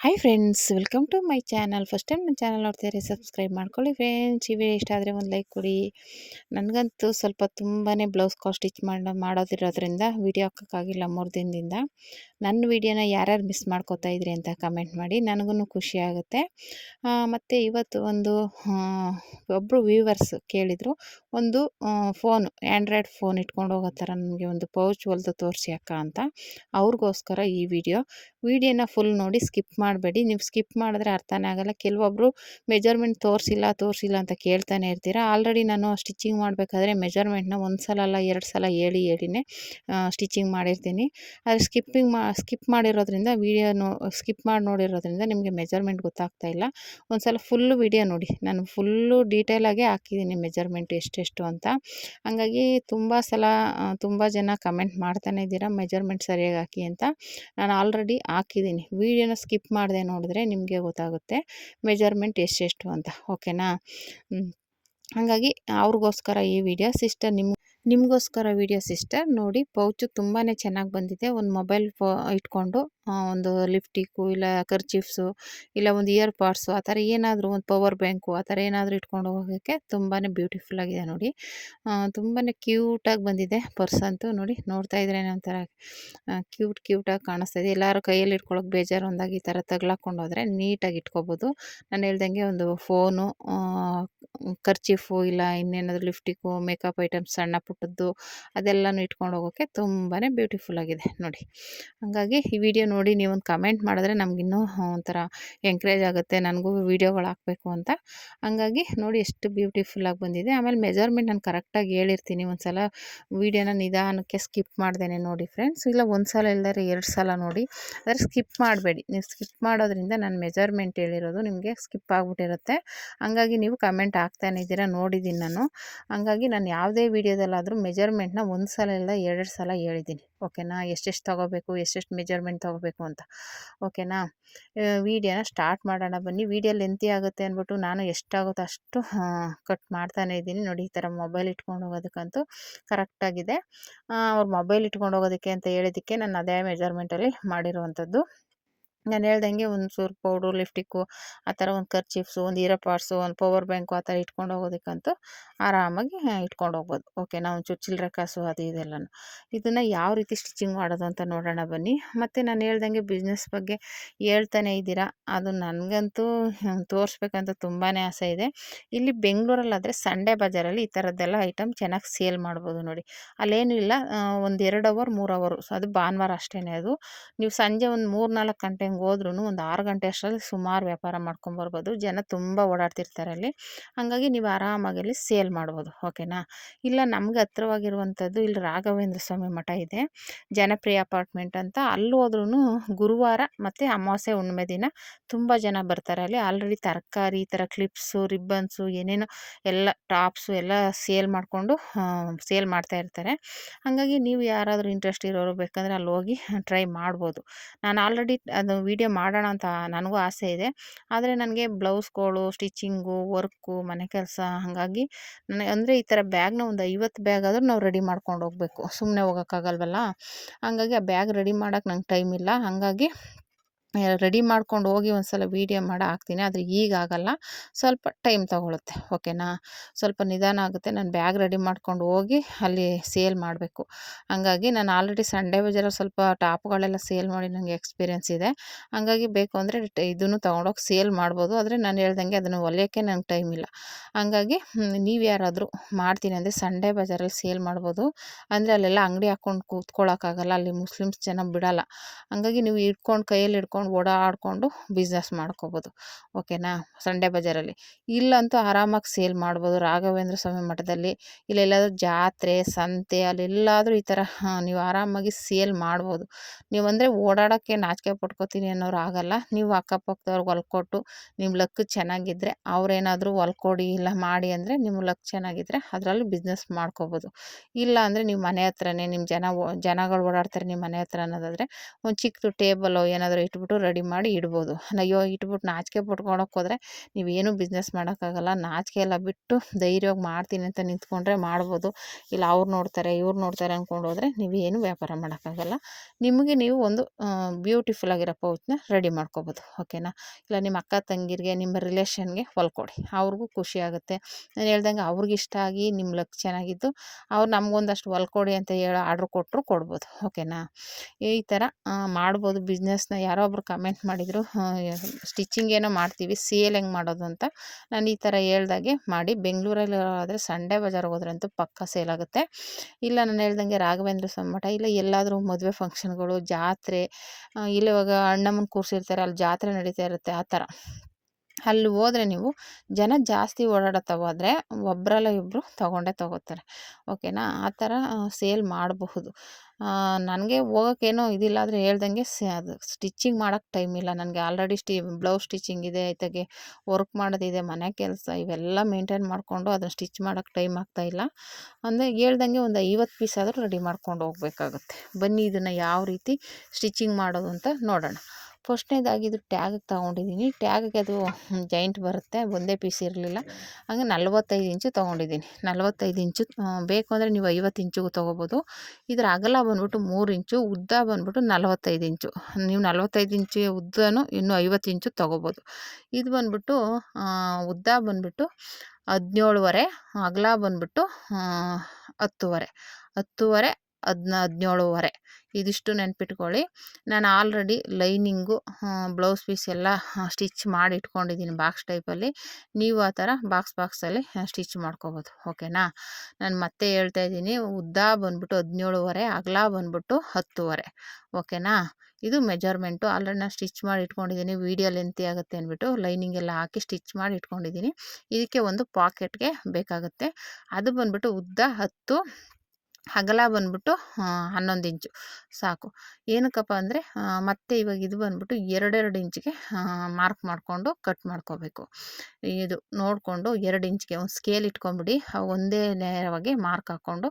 Hi friends welcome to my channel first time ನನ್ನ channel ನೋಡ್ತಾರೆ subscribe ಮಾಡ್ಕೊಳ್ಳಿ friends ಈ ವಿಡಿಯೋ ಇಷ್ಟ ಆದರೆ ಒಂದು ಲೈಕ್ ಕೊಡಿ. ನನಗಂತೂ ಸ್ವಲ್ಪ ತುಂಬಾ ಬ್ಲೌಸ್ ಕಾಸ್ಟ್ ಸ್ಟಿಚ್ ಮಾಡಿ, ಮಾಡೋದಿರೋದ್ರಿಂದ ವಿಡಿಯೋ ಹಾಕೋಕ್ಕಾಗಿಲ್ಲ ಮೂರು ದಿನದಿಂದ. ನನ್ನ ವಿಡಿಯೋನ ಯಾರ್ಯಾರು ಮಿಸ್ ಮಾಡ್ಕೋತಾ ಇದ್ರಿ ಅಂತ ಕಮೆಂಟ್ ಮಾಡಿ ನನಗೂ ಖುಷಿ ಆಗುತ್ತೆ. ಮತ್ತು ಇವತ್ತು ಒಂದು ಒಬ್ಬರು ವ್ಯೂವರ್ಸ್ ಕೇಳಿದರು, ಒಂದು ಫೋನ್ ಆ್ಯಂಡ್ರಾಯ್ಡ್ ಫೋನ್ ಇಟ್ಕೊಂಡು ಹೋಗೋ ಥರ ನನಗೆ ಒಂದು ಪೌಚ್ ಹೊಲ್ದು ತೋರಿಸಿ ಅಕ್ಕ ಅಂತ. ಅವ್ರಿಗೋಸ್ಕರ ಈ ವಿಡಿಯೋ ವಿಡಿಯೋನ ಫುಲ್ ನೋಡಿ ಸ್ಕಿಪ್ ಮಾಡಬೇಡಿ. ನೀವು ಸ್ಕಿಪ್ ಮಾಡಿದ್ರೆ ಅರ್ಥನೇ ಆಗೋಲ್ಲ. ಕೆಲವೊಬ್ಬರು ಮೆಜರ್ಮೆಂಟ್ ತೋರಿಸಿಲ್ಲ ತೋರಿಸಿಲ್ಲ ಅಂತ ಕೇಳ್ತಾನೆ ಇರ್ತೀರ? ಆಲ್ರೆಡಿ ನಾನು ಸ್ಟಿಚಿಂಗ್ ಮಾಡಬೇಕಾದ್ರೆ ಮೆಜರ್ಮೆಂಟ್ನ ಒಂದು ಸಲ ಅಲ್ಲ ಎರಡು ಸಲ ಹೇಳಿ, ಹೇಳಿನೇ ಸ್ಟಿಚಿಂಗ್ ಮಾಡಿರ್ತೀನಿ. ಆದರೆ ಸ್ಕಿಪ್ಪಿಂಗ್ ಮಾ, ಸ್ಕಿಪ್ ಮಾಡಿರೋದ್ರಿಂದ ವೀಡಿಯೋ ನೋ, ಸ್ಕಿಪ್ ಮಾಡಿ ನೋಡಿರೋದ್ರಿಂದ ನಿಮಗೆ ಮೆಜರ್ಮೆಂಟ್ ಗೊತ್ತಾಗ್ತಾ ಇಲ್ಲ. ಒಂದು ಸಲ ಫುಲ್ಲು ವಿಡಿಯೋ ನೋಡಿ. ನಾನು ಫುಲ್ಲು ಡೀಟೇಲಾಗೆ ಹಾಕಿದ್ದೀನಿ ಮೆಜರ್ಮೆಂಟ್ ಎಷ್ಟೆಷ್ಟು ಅಂತ. ಹಾಗಾಗಿ ತುಂಬ ಸಲ ತುಂಬ ಜನ ಕಮೆಂಟ್ ಮಾಡ್ತಾನೆ ಇದ್ದೀರಾ? ಮೆಜರ್ಮೆಂಟ್ ಸರಿಯಾಗಿ ಹಾಕಿ ಅಂತ. ನಾನು ಆಲ್ರೆಡಿ ಹಾಕಿದ್ದೀನಿ. ವೀಡಿಯೋನ ಸ್ಕಿಪ್ ಮಾಡಿದೆ ನೋಡಿದ್ರೆ ನಿಮಗೆ ಗೊತ್ತಾಗುತ್ತೆ. ಮೆಜರ್ಮೆಂಟ್ ಎಷ್ಟೆಷ್ಟು ಅಂತ. ಓಕೆನಾ? ಹಾಗಾಗಿ ಅವ್ರಿಗೋಸ್ಕರ ಈ ವಿಡಿಯೋ ಸಿಸ್ಟರ್ ನಿಮ್ಮ ನಿಮಗೋಸ್ಕರ ವಿಡಿಯೋ ಸಿಸ್ಟರ್ ನೋಡಿ ಪೌಚು ತುಂಬಾ ಚೆನ್ನಾಗಿ ಬಂದಿದೆ. ಒಂದು ಮೊಬೈಲ್ ಫೋ ಇಟ್ಕೊಂಡು ಒಂದು ಲಿಫ್ಟಿಕ್ಕು ಇಲ್ಲ ಕರ್ಚಿಫ್ಸು ಇಲ್ಲ ಒಂದು ಇಯರ್ ಪಾಡ್ಸು ಆ ಥರ ಏನಾದರೂ ಒಂದು ಪವರ್ ಬ್ಯಾಂಕು ಆ ಥರ ಏನಾದರೂ ಇಟ್ಕೊಂಡು ಹೋಗೋಕ್ಕೆ ತುಂಬಾ ಬ್ಯೂಟಿಫುಲ್ ಆಗಿದೆ ನೋಡಿ. ತುಂಬಾ ಕ್ಯೂಟಾಗಿ ಬಂದಿದೆ ಪರ್ಸ್ ಅಂತೂ ನೋಡಿ. ನೋಡ್ತಾ ಇದ್ರೆ ಒಂಥರ ಕ್ಯೂಟ್ ಕ್ಯೂಟಾಗಿ ಕಾಣಿಸ್ತಾ ಇದೆ. ಎಲ್ಲರೂ ಕೈಯಲ್ಲಿ ಇಟ್ಕೊಳ್ಳೋಕೆ ಬೇಜಾರು ಒಂದಾಗಿ ಈ ಥರ ತಗ್ಲಾಕೊಂಡು ಹೋದರೆ ನೀಟಾಗಿ ಇಟ್ಕೋಬೋದು. ನಾನು ಹೇಳ್ದಂಗೆ ಒಂದು ಫೋನು ಖರ್ಚಿಫು ಇಲ್ಲ ಇನ್ನೇನಾದರೂ ಲಿಫ್ಟಿಕ್ಕು ಮೇಕಪ್ ಐಟಮ್ಸ್ ಸಣ್ಣ ಪುಟ್ಟದ್ದು ಅದೆಲ್ಲನೂ ಇಟ್ಕೊಂಡು ಹೋಗೋಕ್ಕೆ ತುಂಬಾ ಬ್ಯೂಟಿಫುಲ್ ಆಗಿದೆ ನೋಡಿ. ಹಾಗಾಗಿ ಈ ವಿಡಿಯೋ ನೋಡಿ ನೀವೊಂದು ಕಮೆಂಟ್ ಮಾಡಿದ್ರೆ ನಮಗಿನ್ನೂ ಒಂಥರ ಎಂಕರೇಜ್ ಆಗುತ್ತೆ, ನನಗೂ ವೀಡಿಯೋಗಳು ಹಾಕಬೇಕು ಅಂತ. ಹಂಗಾಗಿ ನೋಡಿ ಎಷ್ಟು ಬ್ಯೂಟಿಫುಲ್ಲಾಗಿ ಬಂದಿದೆ. ಆಮೇಲೆ ಮೆಜರ್ಮೆಂಟ್ ನಾನು ಕರೆಕ್ಟಾಗಿ ಹೇಳಿರ್ತೀನಿ. ಒಂದು ಸಲ ವೀಡಿಯೋನ ನಿಧಾನಕ್ಕೆ ಸ್ಕಿಪ್ ಮಾಡ್ದೇನೆ ನೋಡಿ ಫ್ರೆಂಡ್ಸ್. ಇಲ್ಲ ಒಂದು ಸಲ ಇಲ್ಲದ್ರೆ ಎರಡು ಸಲ ನೋಡಿ. ಆದರೆ ಸ್ಕಿಪ್ ಮಾಡಬೇಡಿ. ನೀವು ಸ್ಕಿಪ್ ಮಾಡೋದ್ರಿಂದ ನಾನು ಮೆಜರ್ಮೆಂಟ್ ಹೇಳಿರೋದು ನಿಮಗೆ ಸ್ಕಿಪ್ ಆಗಿಬಿಟ್ಟಿರುತ್ತೆ. ಹಂಗಾಗಿ ನೀವು ಕಮೆಂಟ್ ಆಗ್ತಾನೆ ಇದ್ದೀರಾ ನೋಡಿದ್ದೀನಿ ನಾನು. ಹಂಗಾಗಿ ನಾನು ಯಾವುದೇ ವೀಡಿಯೋದಲ್ಲಾದರೂ ಮೆಜರ್ಮೆಂಟ್ನ ಒಂದು ಸಲ ಇಲ್ಲ, ಎರಡು ಸಲ ಹೇಳಿದ್ದೀನಿ. ಓಕೆನಾ? ಎಷ್ಟೆಷ್ಟು ತೊಗೋಬೇಕು, ಎಷ್ಟೆಷ್ಟು ಮೆಜರ್ಮೆಂಟ್ ತೊಗೋಬೇಕು ಅಂತ. ಓಕೆನಾ? ವೀಡಿಯೋನ ಸ್ಟಾರ್ಟ್ ಮಾಡೋಣ ಬನ್ನಿ. ವೀಡಿಯೋ ಲೆಂತಿ ಆಗುತ್ತೆ ಅಂದ್ಬಿಟ್ಟು ನಾನು ಎಷ್ಟಾಗುತ್ತೋ ಅಷ್ಟು ಕಟ್ ಮಾಡ್ತಾನೆ ಇದ್ದೀನಿ. ನೋಡಿ, ಈ ಥರ ಮೊಬೈಲ್ ಇಟ್ಕೊಂಡು ಹೋಗೋದಕ್ಕಂತೂ ಕರೆಕ್ಟಾಗಿದೆ ಅವ್ರು ಮೊಬೈಲ್ ಇಟ್ಕೊಂಡು ಹೋಗೋದಕ್ಕೆ ಅಂತ ಹೇಳಿದ್ದಕ್ಕೆ ನಾನು ಅದೇ ಮೆಜರ್ಮೆಂಟಲ್ಲಿ ಮಾಡಿರುವಂಥದ್ದು. ನಾನು ಹೇಳ್ದಂಗೆ ಒಂದು ಸೂರ್ ಪೌಡ್ರು ಲಿಫ್ಟಿಕ್ಕು ಆ ಥರ ಒಂದು ಖರ್ಚಿಪ್ಸು ಒಂದು ಇರೋ ಪಾರ್ಟ್ಸು ಒಂದು ಪವರ್ ಬ್ಯಾಂಕು ಆ ಥರ ಇಟ್ಕೊಂಡು ಹೋಗೋದಕ್ಕಂತೂ ಆರಾಮಾಗಿ ಇಟ್ಕೊಂಡು ಹೋಗ್ಬೋದು. ಓಕೆ, ನಾವು ಒಂಚೂರು ಚಿಲ್ಲರೆ ಕಾಸು ಅದು ಇದೆಲ್ಲನೂ ಇದನ್ನು ಯಾವ ರೀತಿ ಸ್ಟಿಚಿಂಗ್ ಮಾಡೋದು ಅಂತ ನೋಡೋಣ ಬನ್ನಿ. ಮತ್ತು ನಾನು ಹೇಳ್ದಂಗೆ ಬಿಸ್ನೆಸ್ ಬಗ್ಗೆ ಹೇಳ್ತಾನೆ ಇದ್ದೀರಾ, ಅದು ನನಗಂತೂ ತೋರಿಸ್ಬೇಕಂತ ತುಂಬಾ ಆಸೆ ಇದೆ. ಇಲ್ಲಿ ಬೆಂಗಳೂರಲ್ಲಾದರೆ ಸಂಡೇ ಬಜಾರಲ್ಲಿ ಈ ಥರದ್ದೆಲ್ಲ ಐಟಮ್ ಚೆನ್ನಾಗಿ ಸೇಲ್ ಮಾಡ್ಬೋದು ನೋಡಿ. ಅಲ್ಲೇನೂ ಇಲ್ಲ ಒಂದು ಎರಡು ಅವರ್, ಮೂರು ಅವರು. ಅದು ಭಾನುವಾರ ಅಷ್ಟೇ ಅದು. ನೀವು ಸಂಜೆ ಒಂದು ಮೂರು ನಾಲ್ಕು ಗಂಟೆ ಹಂಗೆ ಹೋದ್ರೂ ಒಂದು ಆರು ಗಂಟೆ ಅಷ್ಟರಲ್ಲಿ ಸುಮಾರು ವ್ಯಾಪಾರ ಮಾಡ್ಕೊಂಬರ್ಬೋದು ಜನ ತುಂಬ ಓಡಾಡ್ತಿರ್ತಾರೆ ಅಲ್ಲಿ. ಹಾಗಾಗಿ ನೀವು ಆರಾಮಾಗಿ ಅಲ್ಲಿ ಸೇಲ್ ಮಾಡ್ಬೋದು, ಓಕೆನಾ? ಇಲ್ಲ ನಮಗೆ ಹತ್ರವಾಗಿರುವಂಥದ್ದು ಇಲ್ಲಿ ರಾಘವೇಂದ್ರ ಸ್ವಾಮಿ ಮಠ ಇದೆ. ಜನಪ್ರಿಯ ಅಪಾರ್ಟ್ಮೆಂಟ್ ಅಂತ. ಅಲ್ಲಿ ಹೋದ್ರೂ ಗುರುವಾರ ಮತ್ತು ಅಮಾವಾಸ್ಯೆ ಹುಣ್ಣಿಮೆ ದಿನ ತುಂಬ ಜನ ಬರ್ತಾರೆ ಅಲ್ಲಿ. ಆಲ್ರೆಡಿ ತರಕಾರಿ, ಈ ಥರ ಕ್ಲಿಪ್ಸು, ರಿಬ್ಬನ್ಸು ಏನೇನೋ ಎಲ್ಲ ಟಾಪ್ಸು ಎಲ್ಲ ಸೇಲ್ ಮಾಡಿಕೊಂಡು ಸೇಲ್ ಮಾಡ್ತಾ ಇರ್ತಾರೆ. ಹಾಗಾಗಿ ನೀವು ಯಾರಾದರೂ ಇಂಟ್ರೆಸ್ಟ್ ಇರೋರು ಬೇಕಂದರೆ ಅಲ್ಲಿ ಹೋಗಿ ಟ್ರೈ ಮಾಡ್ಬೋದು. ನಾನು ಆಲ್ರೆಡಿ ಅದು ವೀಡಿಯೋ ಮಾಡೋಣ ಅಂತ ನನಗೂ ಆಸೆ ಇದೆ. ಆದರೆ ನನಗೆ ಬ್ಲೌಸ್ಗಳು ಸ್ಟಿಚಿಂಗು ವರ್ಕು, ಮನೆ ಕೆಲಸ ಹಾಗಾಗಿ ನನಗೆ ಅಂದರೆ ಈ ಥರ ಬ್ಯಾಗ್ನ ಒಂದು ಐವತ್ತು ಬ್ಯಾಗ್ ಆದರೂ ನಾವು ರೆಡಿ ಮಾಡ್ಕೊಂಡು ಹೋಗಬೇಕು. ಸುಮ್ಮನೆ ಹೋಗೋಕ್ಕಾಗಲ್ವಲ್ಲ? ಹಾಗಾಗಿ ಆ ಬ್ಯಾಗ್ ರೆಡಿ ಮಾಡೋಕ್ಕೆ ನಂಗೆ ಟೈಮ್ ಇಲ್ಲ. ಹಾಗಾಗಿ ರೆಡಿ ಮಾಡ್ಕೊಂಡು ಹೋಗಿ ಒಂದು ಸಲ ವೀಡಿಯೋ ಮಾಡಿ, ಹಾಕ್ತೀನಿ. ಆದರೆ ಈಗ ಆಗೋಲ್ಲ. ಸ್ವಲ್ಪ ಟೈಮ್ ತೊಗೊಳುತ್ತೆ, ಓಕೆನಾ? ಸ್ವಲ್ಪ ನಿಧಾನ ಆಗುತ್ತೆ. ನಾನು ಬ್ಯಾಗ್ ರೆಡಿ ಮಾಡ್ಕೊಂಡು ಹೋಗಿ ಅಲ್ಲಿ ಸೇಲ್ ಮಾಡಬೇಕು. ಹಂಗಾಗಿ ನಾನು ಆಲ್ರೆಡಿ ಸಂಡೇ ಬಜಾರ ಸ್ವಲ್ಪ ಟಾಪ್ಗಳೆಲ್ಲ ಸೇಲ್ ಮಾಡಿ ನನಗೆ ಎಕ್ಸ್ಪೀರಿಯೆನ್ಸ್ ಇದೆ. ಹಾಗಾಗಿ ಬೇಕು ಅಂದರೆ ಇದನ್ನು ತೊಗೊಂಡೋಗಿ ಸೇಲ್ ಮಾಡ್ಬೋದು. ಆದರೆ ನಾನು ಹೇಳ್ದಂಗೆ ಅದನ್ನು ಹೊಲಿಯೋಕ್ಕೆ ನಂಗೆ ಟೈಮ್ ಇಲ್ಲ. ಹಂಗಾಗಿ ನೀವು ಯಾರಾದರೂ ಮಾಡ್ತೀನಿ ಅಂದರೆ ಸಂಡೇ ಬಜಾರಲ್ಲಿ ಸೇಲ್ ಮಾಡ್ಬೋದು. ಅಂದರೆ ಅಲ್ಲೆಲ್ಲ ಅಂಗಡಿ ಹಾಕ್ಕೊಂಡು ಕೂತ್ಕೊಳ್ಳೋಕ್ಕಾಗಲ್ಲ ಅಲ್ಲಿ ಮುಸ್ಲಿಮ್ಸ್ ಜನ ಬಿಡೋಲ್ಲ. ಹಂಗಾಗಿ ನೀವು ಇಟ್ಕೊಂಡು ಕೈಯಲ್ಲಿ ಇಟ್ಕೊಂಡು ಓಡಾಡಿಕೊಂಡು ಬಿಸ್ನೆಸ್ ಮಾಡ್ಕೋಬೋದು. ಓಕೆನಾ ಸಂಡೇ ಬಜಾರಲ್ಲಿ. ಇಲ್ಲಂತೂ ಆರಾಮಾಗಿ ಸೇಲ್ ಮಾಡ್ಬೋದು. ರಾಘವೇಂದ್ರ ಸ್ವಾಮಿ ಮಠದಲ್ಲಿ. ಇಲ್ಲೆಲ್ಲಾದರೂ ಜಾತ್ರೆ, ಸಂತೆ, ಅಲ್ಲೆಲ್ಲಾದರೂ ಈ ಥರ ನೀವು ಆರಾಮಾಗಿ ಸೇಲ್ ಮಾಡ್ಬೋದು. ನೀವು ಅಂದರೆ ಓಡಾಡೋಕ್ಕೆ ನಾಚಿಕೆ ಪಟ್ಕೋತೀನಿ ಅನ್ನೋರು ಆಗಲ್ಲ. ನೀವು ಅಕ್ಕಪಕ್ಕದವ್ರಿಗೆ ಹೊಲ್ಕೊಟ್ಟು ನಿಮ್ಮ ಲಕ್ ಚೆನ್ನಾಗಿದ್ದರೆ ಅವ್ರೇನಾದರೂ ಹೊಲ್ಕೊಡಿ ಇಲ್ಲ ಮಾಡಿ ಅಂದರೆ ನಿಮ್ಮ ಲಕ್ ಚೆನ್ನಾಗಿದ್ದರೆ ಅದರಲ್ಲಿ ಬಿಸ್ನೆಸ್ ಮಾಡ್ಕೋಬೋದು. ಇಲ್ಲ ಅಂದರೆ ನೀವು ಮನೆ ಹತ್ರನೇ ನಿಮ್ಮ ಜನ ಜನಗಳು ಓಡಾಡ್ತಾರೆ ನಿಮ್ಮ ಮನೆ ಹತ್ರ ಅನ್ನೋದಾದರೆ ಒಂದು ಚಿಕ್ಕದು ಟೇಬಲು ಏನಾದರೂ ಇಟ್ಬಿಟ್ಟು ರೆಡಿ ಮಾಡಿ ಇಡ್ಬೋದು. ಅಯ್ಯೋ ಇಟ್ಬಿಟ್ಟು ನಾಚಿಕೆ ಪಟ್ಕೊಳಕ್ಕೆ ಹೋದರೆ ನೀವೇನು ಬಿಸ್ನೆಸ್ ಮಾಡೋಕ್ಕಾಗಲ್ಲ. ನಾಚಿಕೆ ಎಲ್ಲ ಬಿಟ್ಟು ಧೈರ್ಯವಾಗಿ ಮಾಡ್ತೀನಿ ಅಂತ ನಿಂತ್ಕೊಂಡ್ರೆ ಮಾಡ್ಬೋದು. ಇಲ್ಲ ಅವ್ರು ನೋಡ್ತಾರೆ, ಇವ್ರು ನೋಡ್ತಾರೆ ಅಂದ್ಕೊಂಡು ಹೋದರೆ ನೀವೇನು ವ್ಯಾಪಾರ ಮಾಡೋಕ್ಕಾಗಲ್ಲ. ನಿಮಗೆ ನೀವು ಒಂದು ಬ್ಯೂಟಿಫುಲ್ ಆಗಿರೋ ಪೌಚ್ನ ರೆಡಿ ಮಾಡ್ಕೋಬೋದು. ಓಕೆನಾ ಇಲ್ಲ ನಿಮ್ಮ ಅಕ್ಕ ತಂಗಿರಿಗೆ, ನಿಮ್ಮ ರಿಲೇಷನ್ಗೆ ಹೊಲ್ಕೊಡಿ. ಅವ್ರಿಗೂ ಖುಷಿ ಆಗುತ್ತೆ. ನಾನು ಹೇಳ್ದಂಗೆ ಇಷ್ಟ ಆಗಿ ನಿಮ್ಮ ಲಕ್ ಚೆನ್ನಾಗಿದ್ದು, ಅವ್ರು ನಮಗೊಂದಷ್ಟು ಹೊಲ್ಕೊಡಿ ಅಂತ ಹೇಳೋ ಆರ್ಡ್ರ್ ಕೊಟ್ಟರು ಕೊಡ್ಬೋದು. ಓಕೆನಾ ಈ ಥರ ಮಾಡ್ಬೋದು ಬಿಸ್ನೆಸ್ನ ಯಾರೋ ಕಮೆಂಟ್ ಮಾಡಿದರು ಸ್ಟಿಚಿಂಗ್ ಏನೋ ಮಾಡ್ತೀವಿ ಸೇಲ್ ಹೆಂಗೆ ಮಾಡೋದು ಅಂತ? ನಾನು ಈ ಥರ ಹೇಳ್ದಾಗೆ ಮಾಡಿ, ಬೆಂಗಳೂರಲ್ಲಿ ಆದರೆ ಸಂಡೇ ಬಜಾರ್ಗೆ ಹೋದ್ರಂತೂ ಪಕ್ಕ ಸೇಲ್ ಆಗುತ್ತೆ. ಇಲ್ಲ, ನಾನು ಹೇಳ್ದಂಗೆ ರಾಘವೇಂದ್ರ ಸಂಮಠ ಇಲ್ಲ, ಎಲ್ಲಾದರೂ ಮದುವೆ ಫಂಕ್ಷನ್ಗಳು ಜಾತ್ರೆ ಇಲ್ಲಿವಾಗ ಅಣ್ಣಮ್ಮನ ಕೂರಿಸಿರ್ತಾರೆ, ಅಲ್ಲಿ ಜಾತ್ರೆ ನಡೀತಾ ಇರುತ್ತೆ, ಆ ಥರ ಅಲ್ಲಿ ಹೋದರೆ ನೀವು ಜನ ಜಾಸ್ತಿ ಓಡಾಡೋತಾವಾದರೆ ಒಬ್ಬರಲ್ಲ ಇಬ್ಬರು ತೊಗೊಂಡೇ ತಗೋತಾರೆ. ಓಕೆನಾ? ಆ ಥರ ಸೇಲ್ ಮಾಡಬಹುದು. ನನಗೆ ಹೋಗೋಕ್ಕೇನೋ ಇದಿಲ್ಲ ಆದರೆ ಹೇಳ್ದಂಗೆ ಅದು ಸ್ಟಿಚ್ಚಿಂಗ್ ಮಾಡೋಕ್ಕೆ ಟೈಮ್ ಇಲ್ಲ. ನನಗೆ ಆಲ್ರೆಡಿ ಸ್ಟಿ, ಬ್ಲೌಸ್ ಸ್ಟಿಚಿಂಗ್ ಇದೆ, ಆಯ್ತಾಗೆ ವರ್ಕ್ ಮಾಡೋದಿದೆ, ಮನೆ ಕೆಲಸ ಇವೆಲ್ಲ ಮೇಂಟೈನ್ ಮಾಡಿಕೊಂಡು ಅದನ್ನು ಸ್ಟಿಚ್ ಮಾಡೋಕ್ಕೆ ಟೈಮ್ ಆಗ್ತಾ ಇಲ್ಲ. ಅಂದರೆ ಹೇಳ್ದಂಗೆ ಒಂದು ಐವತ್ತು ಪೀಸ್ ಆದರೂ ರೆಡಿ ಮಾಡ್ಕೊಂಡು ಹೋಗ್ಬೇಕಾಗುತ್ತೆ. ಬನ್ನಿ ಇದನ್ನು ಯಾವ ರೀತಿ ಸ್ಟಿಚಿಂಗ್ ಮಾಡೋದು ಅಂತ ನೋಡೋಣ. ಫಸ್ಟ್ನೇದಾಗಿ ಇದು ಟ್ಯಾಗಿಗೆ ತೊಗೊಂಡಿದ್ದೀನಿ. ಟ್ಯಾಗಿಗೆ ಅದು ಜಾಯಿಂಟ್ ಬರುತ್ತೆ, ಒಂದೇ ಪೀಸ್ ಇರಲಿಲ್ಲ. ಹಂಗೆ ನಲ್ವತ್ತೈದು ಇಂಚು ತೊಗೊಂಡಿದ್ದೀನಿ. ನಲ್ವತ್ತೈದು ಇಂಚು ಬೇಕು ಅಂದರೆ ನೀವು ಐವತ್ತು ಇಂಚಿಗೂ ತೊಗೋಬೋದು. ಇದರ ಅಗಲ ಬಂದ್ಬಿಟ್ಟು ಮೂರು ಇಂಚು, ಉದ್ದ ಬಂದ್ಬಿಟ್ಟು ನಲ್ವತ್ತೈದು ಇಂಚು. ನೀವು ನಲ್ವತ್ತೈದು ಇಂಚು ಉದ್ದನೂ ಇನ್ನೂ ಐವತ್ತು ಇಂಚು ತೊಗೋಬೋದು. ಇದು ಬಂದ್ಬಿಟ್ಟು ಉದ್ದ ಬಂದ್ಬಿಟ್ಟು ಹದಿನೇಳುವರೆ, ಅಗಲ ಬಂದ್ಬಿಟ್ಟು ಹತ್ತುವರೆ. ಹತ್ತುವರೆ ಹದ್ನ ಹದಿನೇಳುವರೆ ಇದಿಷ್ಟು ನೆನ್ಪಿಟ್ಕೊಳ್ಳಿ. ನಾನು ಆಲ್ರೆಡಿ ಲೈನಿಂಗು ಬ್ಲೌಸ್ ಪೀಸ್ ಎಲ್ಲ ಸ್ಟಿಚ್ ಮಾಡಿ ಇಟ್ಕೊಂಡಿದ್ದೀನಿ ಬಾಕ್ಸ್ ಟೈಪಲ್ಲಿ. ನೀವು ಆ ಥರ ಬಾಕ್ಸ್ ಬಾಕ್ಸಲ್ಲಿ ಸ್ಟಿಚ್ ಮಾಡ್ಕೋಬೋದು. ಓಕೆನಾ? ನಾನು ಮತ್ತೆ ಹೇಳ್ತಾ ಇದ್ದೀನಿ, ಉದ್ದ ಬಂದ್ಬಿಟ್ಟು ಹದಿನೇಳುವರೆ ಅಗಲ ಬಂದ್ಬಿಟ್ಟು ಹತ್ತುವರೆ ಓಕೆನಾ? ಇದು ಮೆಜರ್ಮೆಂಟು. ಆಲ್ರೆಡಿ ನಾನು ಸ್ಟಿಚ್ ಮಾಡಿ ಇಟ್ಕೊಂಡಿದ್ದೀನಿ ವೀಡಿಯೋ ಲೆಂತಿ ಆಗುತ್ತೆ ಅಂದ್ಬಿಟ್ಟು ಲೈನಿಂಗ್ ಎಲ್ಲ ಹಾಕಿ ಸ್ಟಿಚ್ ಮಾಡಿ ಇಟ್ಕೊಂಡಿದ್ದೀನಿ ಇದಕ್ಕೆ ಒಂದು ಪಾಕೆಟ್ಗೆ ಬೇಕಾಗುತ್ತೆ. ಅದು ಬಂದ್ಬಿಟ್ಟು ಉದ್ದ ಹತ್ತು ಅಗಲ ಬಂದ್ಬಿಟ್ಟು ಹನ್ನೊಂದು ಇಂಚು. ಸಾಕು. ಏನಕ್ಕಪ್ಪ ಅಂದರೆ ಮತ್ತೆ ಇವಾಗ ಇದು ಬಂದ್ಬಿಟ್ಟು ಎರಡೆರಡು ಇಂಚಿಗೆ ಮಾರ್ಕ್ ಮಾಡಿಕೊಂಡು ಕಟ್ ಮಾಡ್ಕೋಬೇಕು. ಇದು ನೋಡಿಕೊಂಡು ಎರಡು ಇಂಚಿಗೆ ಒಂದು ಸ್ಕೇಲ್ ಇಟ್ಕೊಂಬಿಡಿ ಒಂದೇ ನೇರವಾಗಿ ಮಾರ್ಕ್ ಹಾಕ್ಕೊಂಡು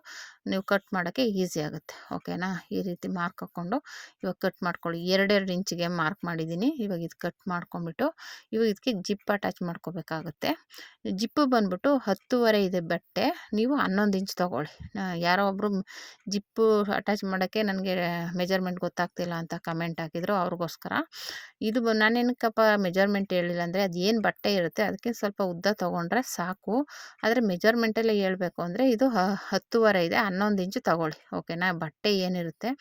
ನೀವು ಕಟ್ ಮಾಡೋಕ್ಕೆ ಈಸಿ ಆಗುತ್ತೆ. ಓಕೆನಾ? ಈ ರೀತಿ ಮಾರ್ಕ್ ಹಾಕ್ಕೊಂಡು ಇವಾಗ ಕಟ್ ಮಾಡ್ಕೊಳ್ಳಿ. ಎರಡೆರಡು ಇಂಚಿಗೆ ಮಾರ್ಕ್ ಮಾಡಿದ್ದೀನಿ. ಇವಾಗ ಇದು ಕಟ್ ಮಾಡ್ಕೊಂಬಿಟ್ಟು ಇವಾಗ ಇದಕ್ಕೆ ಜಿಪ್ ಅಟ್ಯಾಚ್ ಮಾಡ್ಕೋಬೇಕಾಗುತ್ತೆ. ಜಿಪ್ಪು ಬಂದ್ಬಿಟ್ಟು ಹತ್ತುವರೆ ಇದೆ ಬಟ್ಟೆ. ನೀವು ಹನ್ನೊಂದು ಇಂಚ್ ತೊಗೊಳ್ಳಿ. ಯಾರೋ ಒಬ್ಬರು ಜಿಪ್ಪು ಅಟ್ಯಾಚ್ ಮಾಡೋಕ್ಕೆ ನನಗೆ ಮೆಜರ್ಮೆಂಟ್ ಗೊತ್ತಾಗ್ತಿಲ್ಲ ಅಂತ ಕಮೆಂಟ್ ಹಾಕಿದ್ರು ಅವ್ರಿಗೋಸ್ಕರ. ಇದು ನಾನೇನಕ್ಕಪ್ಪ ಮೆಜರ್ಮೆಂಟ್ ಹೇಳಿಲ್ಲ ಅಂದರೆ ಅದು ಏನು ಬಟ್ಟೆ ಇರುತ್ತೆ ಅದಕ್ಕೆ ಸ್ವಲ್ಪ ಉದ್ದ ತೊಗೊಂಡ್ರೆ ಸಾಕು. ಆದರೆ ಮೆಜರ್ಮೆಂಟಲ್ಲೇ ಹೇಳಬೇಕು ಅಂದರೆ ಇದು ಹತ್ತುವರೆ ಇದೆ, ಹನ್ನೊಂದು ಇಂಚು ತೊಗೊಳ್ಳಿ ಓಕೆನಾ ಬಟ್ಟೆ ಏನಿರುತ್ತೆ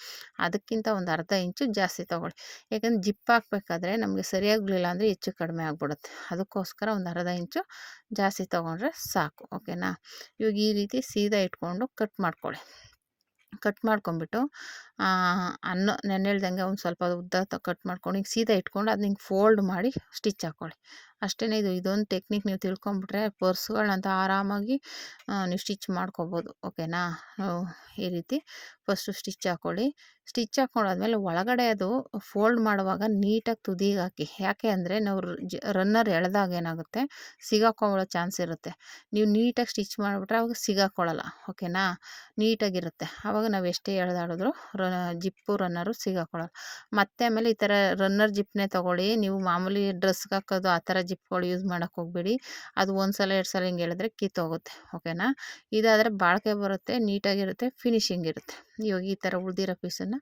ಅದಕ್ಕಿಂತ ಒಂದು ಅರ್ಧ ಇಂಚು ಜಾಸ್ತಿ ತೊಗೊಳ್ಳಿ. ಯಾಕಂದ್ರೆ ಜಿಪ್ ಹಾಕ್ಬೇಕಾದ್ರೆ ನಮಗೆ ಸರಿಯಾಗಲಿಲ್ಲ ಅಂದರೆ ಹೆಚ್ಚು ಕಡಿಮೆ ಆಗ್ಬಿಡುತ್ತೆ. ಅದಕ್ಕೋಸ್ಕರ ಒಂದು ಅರ್ಧ ಇಂಚು ಜಾಸ್ತಿ ತೊಗೊಂಡ್ರೆ ಸಾಕು ಓಕೆನಾ? ಇವಾಗ ಈ ರೀತಿ ಸೀದಾ ಇಟ್ಕೊಂಡು ಕಟ್ ಮಾಡ್ಕೊಳ್ಳಿ ಕಟ್ ಮಾಡ್ಕೊಂಬಿಟ್ಟು ಅನ್ನ ನೆನೆ ಹೇಳ್ದಂಗೆ ಒಂದು ಸ್ವಲ್ಪ ಉದ್ದ ಕಟ್ ಮಾಡ್ಕೊಂಡು ಈಗ ಸೀದಾ ಇಟ್ಕೊಂಡು ಅದನ್ನ ಹಿಂಗೆ ಫೋಲ್ಡ್ ಮಾಡಿ ಸ್ಟಿಚ್ ಹಾಕ್ಕೊಳ್ಳಿ ಅಷ್ಟೇ ಇದು, ಇದೊಂದು ಟೆಕ್ನಿಕ್ ನೀವು ತಿಳ್ಕೊಂಬಿಟ್ರೆ ಪರ್ಸ್ಗಳಂತ ಆರಾಮಾಗಿ ನೀವು ಸ್ಟಿಚ್ ಮಾಡ್ಕೊಬೋದು. ಓಕೆನಾ? ಈ ರೀತಿ ಫಸ್ಟು ಸ್ಟಿಚ್ ಹಾಕ್ಕೊಳ್ಳಿ ಸ್ಟಿಚ್ ಹಾಕ್ಕೊಂಡಾದ್ಮೇಲೆ ಒಳಗಡೆ ಅದು ಫೋಲ್ಡ್ ಮಾಡುವಾಗ ನೀಟಾಗಿ ತುದಿಗೆ ಹಾಕಿ. ಯಾಕೆ ಅಂದರೆ ನಾವು ರನ್ನರ್ ಎಳೆದಾಗ ಏನಾಗುತ್ತೆ? ಸಿಗಾಕೊಳ್ಳೋ ಚಾನ್ಸ್ ಇರುತ್ತೆ. ನೀವು ನೀಟಾಗಿ ಸ್ಟಿಚ್ ಮಾಡಿಬಿಟ್ರೆ ಅವಾಗ ಸಿಗಾಕೊಳ್ಳಲ್ಲ. ಓಕೆನಾ? ನೀಟಾಗಿರುತ್ತೆ. ಆವಾಗ ನಾವು ಎಷ್ಟೇ ಎಳೆದಾಡಿದ್ರು ಜಿಪ್ಪು ರನ್ನರು ಸಿಗಾಕೊಳ್ಳಲ್ಲ ಮತ್ತೆ ಆಮೇಲೆ ಈ ಥರ ರನ್ನರ್ ಜಿಪ್ನೇ ತೊಗೊಳ್ಳಿ. ನೀವು ಮಾಮೂಲಿ ಡ್ರೆಸ್ಗೆ ಹಾಕೋದು ಆ ಥರ ಜಿಪ್ಗಳು ಯೂಸ್ ಮಾಡೋಕ್ಕೆ ಹೋಗ್ಬೇಡಿ. ಅದು ಒಂದು ಸಲ ಎರಡು ಸಲ ಹಿಂಗೆ ಹೇಳಿದ್ರೆ ಕಿತ್ತೋಗುತ್ತೆ ಓಕೆನಾ? ಇದಾದರೆ ಬಾಳಿಕೆ ಬರುತ್ತೆ ನೀಟಾಗಿರುತ್ತೆ ಫಿನಿಶಿಂಗ್ ಇರುತ್ತೆ. ಇವಾಗ ಈ ಥರ ಉಳಿದಿರೋ ಪೀಸನ್ನು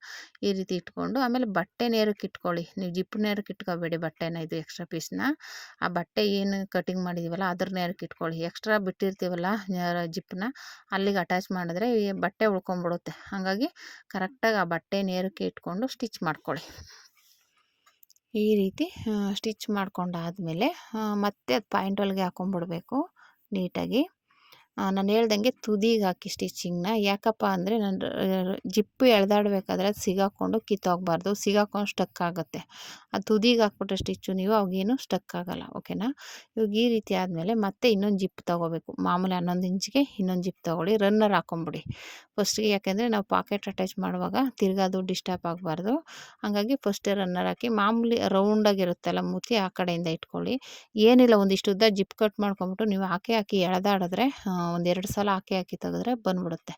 ಈ ರೀತಿ ಇಟ್ಕೊಂಡು ಆಮೇಲೆ ಬಟ್ಟೆ ನೇರಕ್ಕೆ ಇಟ್ಕೊಳ್ಳಿ. ನೀವು ಜಿಪ್ ನೇರಕ್ಕೆ ಇಟ್ಕೋಬೇಡಿ ಬಟ್ಟೆನ, ಇದು ಎಕ್ಸ್ಟ್ರಾ ಪೀಸ್ನ ಆ ಬಟ್ಟೆ ಏನು ಕಟಿಂಗ್ ಮಾಡಿದೀವಲ್ಲ ಅದ್ರ ನೇರಕ್ಕೆ ಇಟ್ಕೊಳ್ಳಿ. ಎಕ್ಸ್ಟ್ರಾ ಬಿಟ್ಟಿರ್ತೀವಲ್ಲ ಜಿಪ್ಪನ್ನ ಅಲ್ಲಿಗೆ ಅಟ್ಯಾಚ್ ಮಾಡಿದ್ರೆ ಬಟ್ಟೆ ಉಳ್ಕೊಂಬಿಡುತ್ತೆ. ಹಾಗಾಗಿ ಕರೆಕ್ಟಾಗಿ ಆ ಬಟ್ಟೆ ನೇರಕ್ಕೆ ಇಟ್ಕೊಂಡು ಸ್ಟಿಚ್ ಮಾಡ್ಕೊಳ್ಳಿ. ಈ ರೀತಿ ಸ್ಟಿಚ್ ಮಾಡ್ಕೊಂಡಾದಮೇಲೆ ಮತ್ತೆ ಅದು ಪಾಯಿಂಟ್ ಹೊಲಿಗೆ ಹಾಕೊಂಡ್ಬಿಡ್ಬೇಕು ನೀಟಾಗಿ. ನಾನು ಹೇಳ್ದಂಗೆ ತುದಿಗೆ ಹಾಕಿ ಸ್ಟಿಚಿಂಗ್ನ ಯಾಕಪ್ಪ ಅಂದರೆ ನಾನು ಜಿಪ್ಪು ಎಳೆದಾಡ್ಬೇಕಾದ್ರೆ ಅದು ಸಿಗಾಕೊಂಡು ಕಿತ್ತೋಗ್ಬಾರ್ದು. ಸಿಗಾಕೊಂಡು ಸ್ಟಕ್ ಆಗುತ್ತೆ. ಅದು ತುದಿಗೆ ಹಾಕ್ಬಿಟ್ರೆ ಸ್ಟಿಚ್ಚು ನೀವು ಅವಾಗೇನು ಸ್ಟಕ್ ಆಗೋಲ್ಲ ಓಕೆನಾ ಇವಾಗ ಈ ರೀತಿ ಆದಮೇಲೆ ಮತ್ತೆ ಇನ್ನೊಂದು ಜಿಪ್ ತೊಗೋಬೇಕು. ಮಾಮೂಲಿ ಹನ್ನೊಂದು ಇಂಚಿಗೆ ಇನ್ನೊಂದು ಜಿಪ್ ತೊಗೊಳ್ಳಿ. ರನ್ನರ್ ಹಾಕೊಂಬಿಡಿ. ಫಸ್ಟಿಗೆ ಯಾಕೆಂದರೆ ನಾವು ಪಾಕೆಟ್ ಅಟ್ಯಾಚ್ ಮಾಡುವಾಗ ತಿರ್ಗಾದು ಡಿಸ್ಟರ್ಬ್ ಆಗಬಾರ್ದು. ಹಾಗಾಗಿ ಫಸ್ಟೇ ರನ್ನರ್ ಹಾಕಿ ಮಾಮೂಲಿ ರೌಂಡಾಗಿರುತ್ತಲ್ಲ ಮೂತಿ ಆ ಕಡೆಯಿಂದ ಇಟ್ಕೊಳ್ಳಿ. ಏನಿಲ್ಲ ಒಂದಿಷ್ಟು ಉದ್ದ ಜಿಪ್ ಕಟ್ ಮಾಡ್ಕೊಂಬಿಟ್ಟು ನೀವು ಹಾಕಿ ಹಾಕಿ ಎಳೆದಾಡಿದ್ರೆ ಒಂದೆರಡು ಸಲ ಹಾಕಿ ಹಾಕಿ ತೆಗೆದ್ರೆ ಬಂದ್ಬಿಡುತ್ತೆ.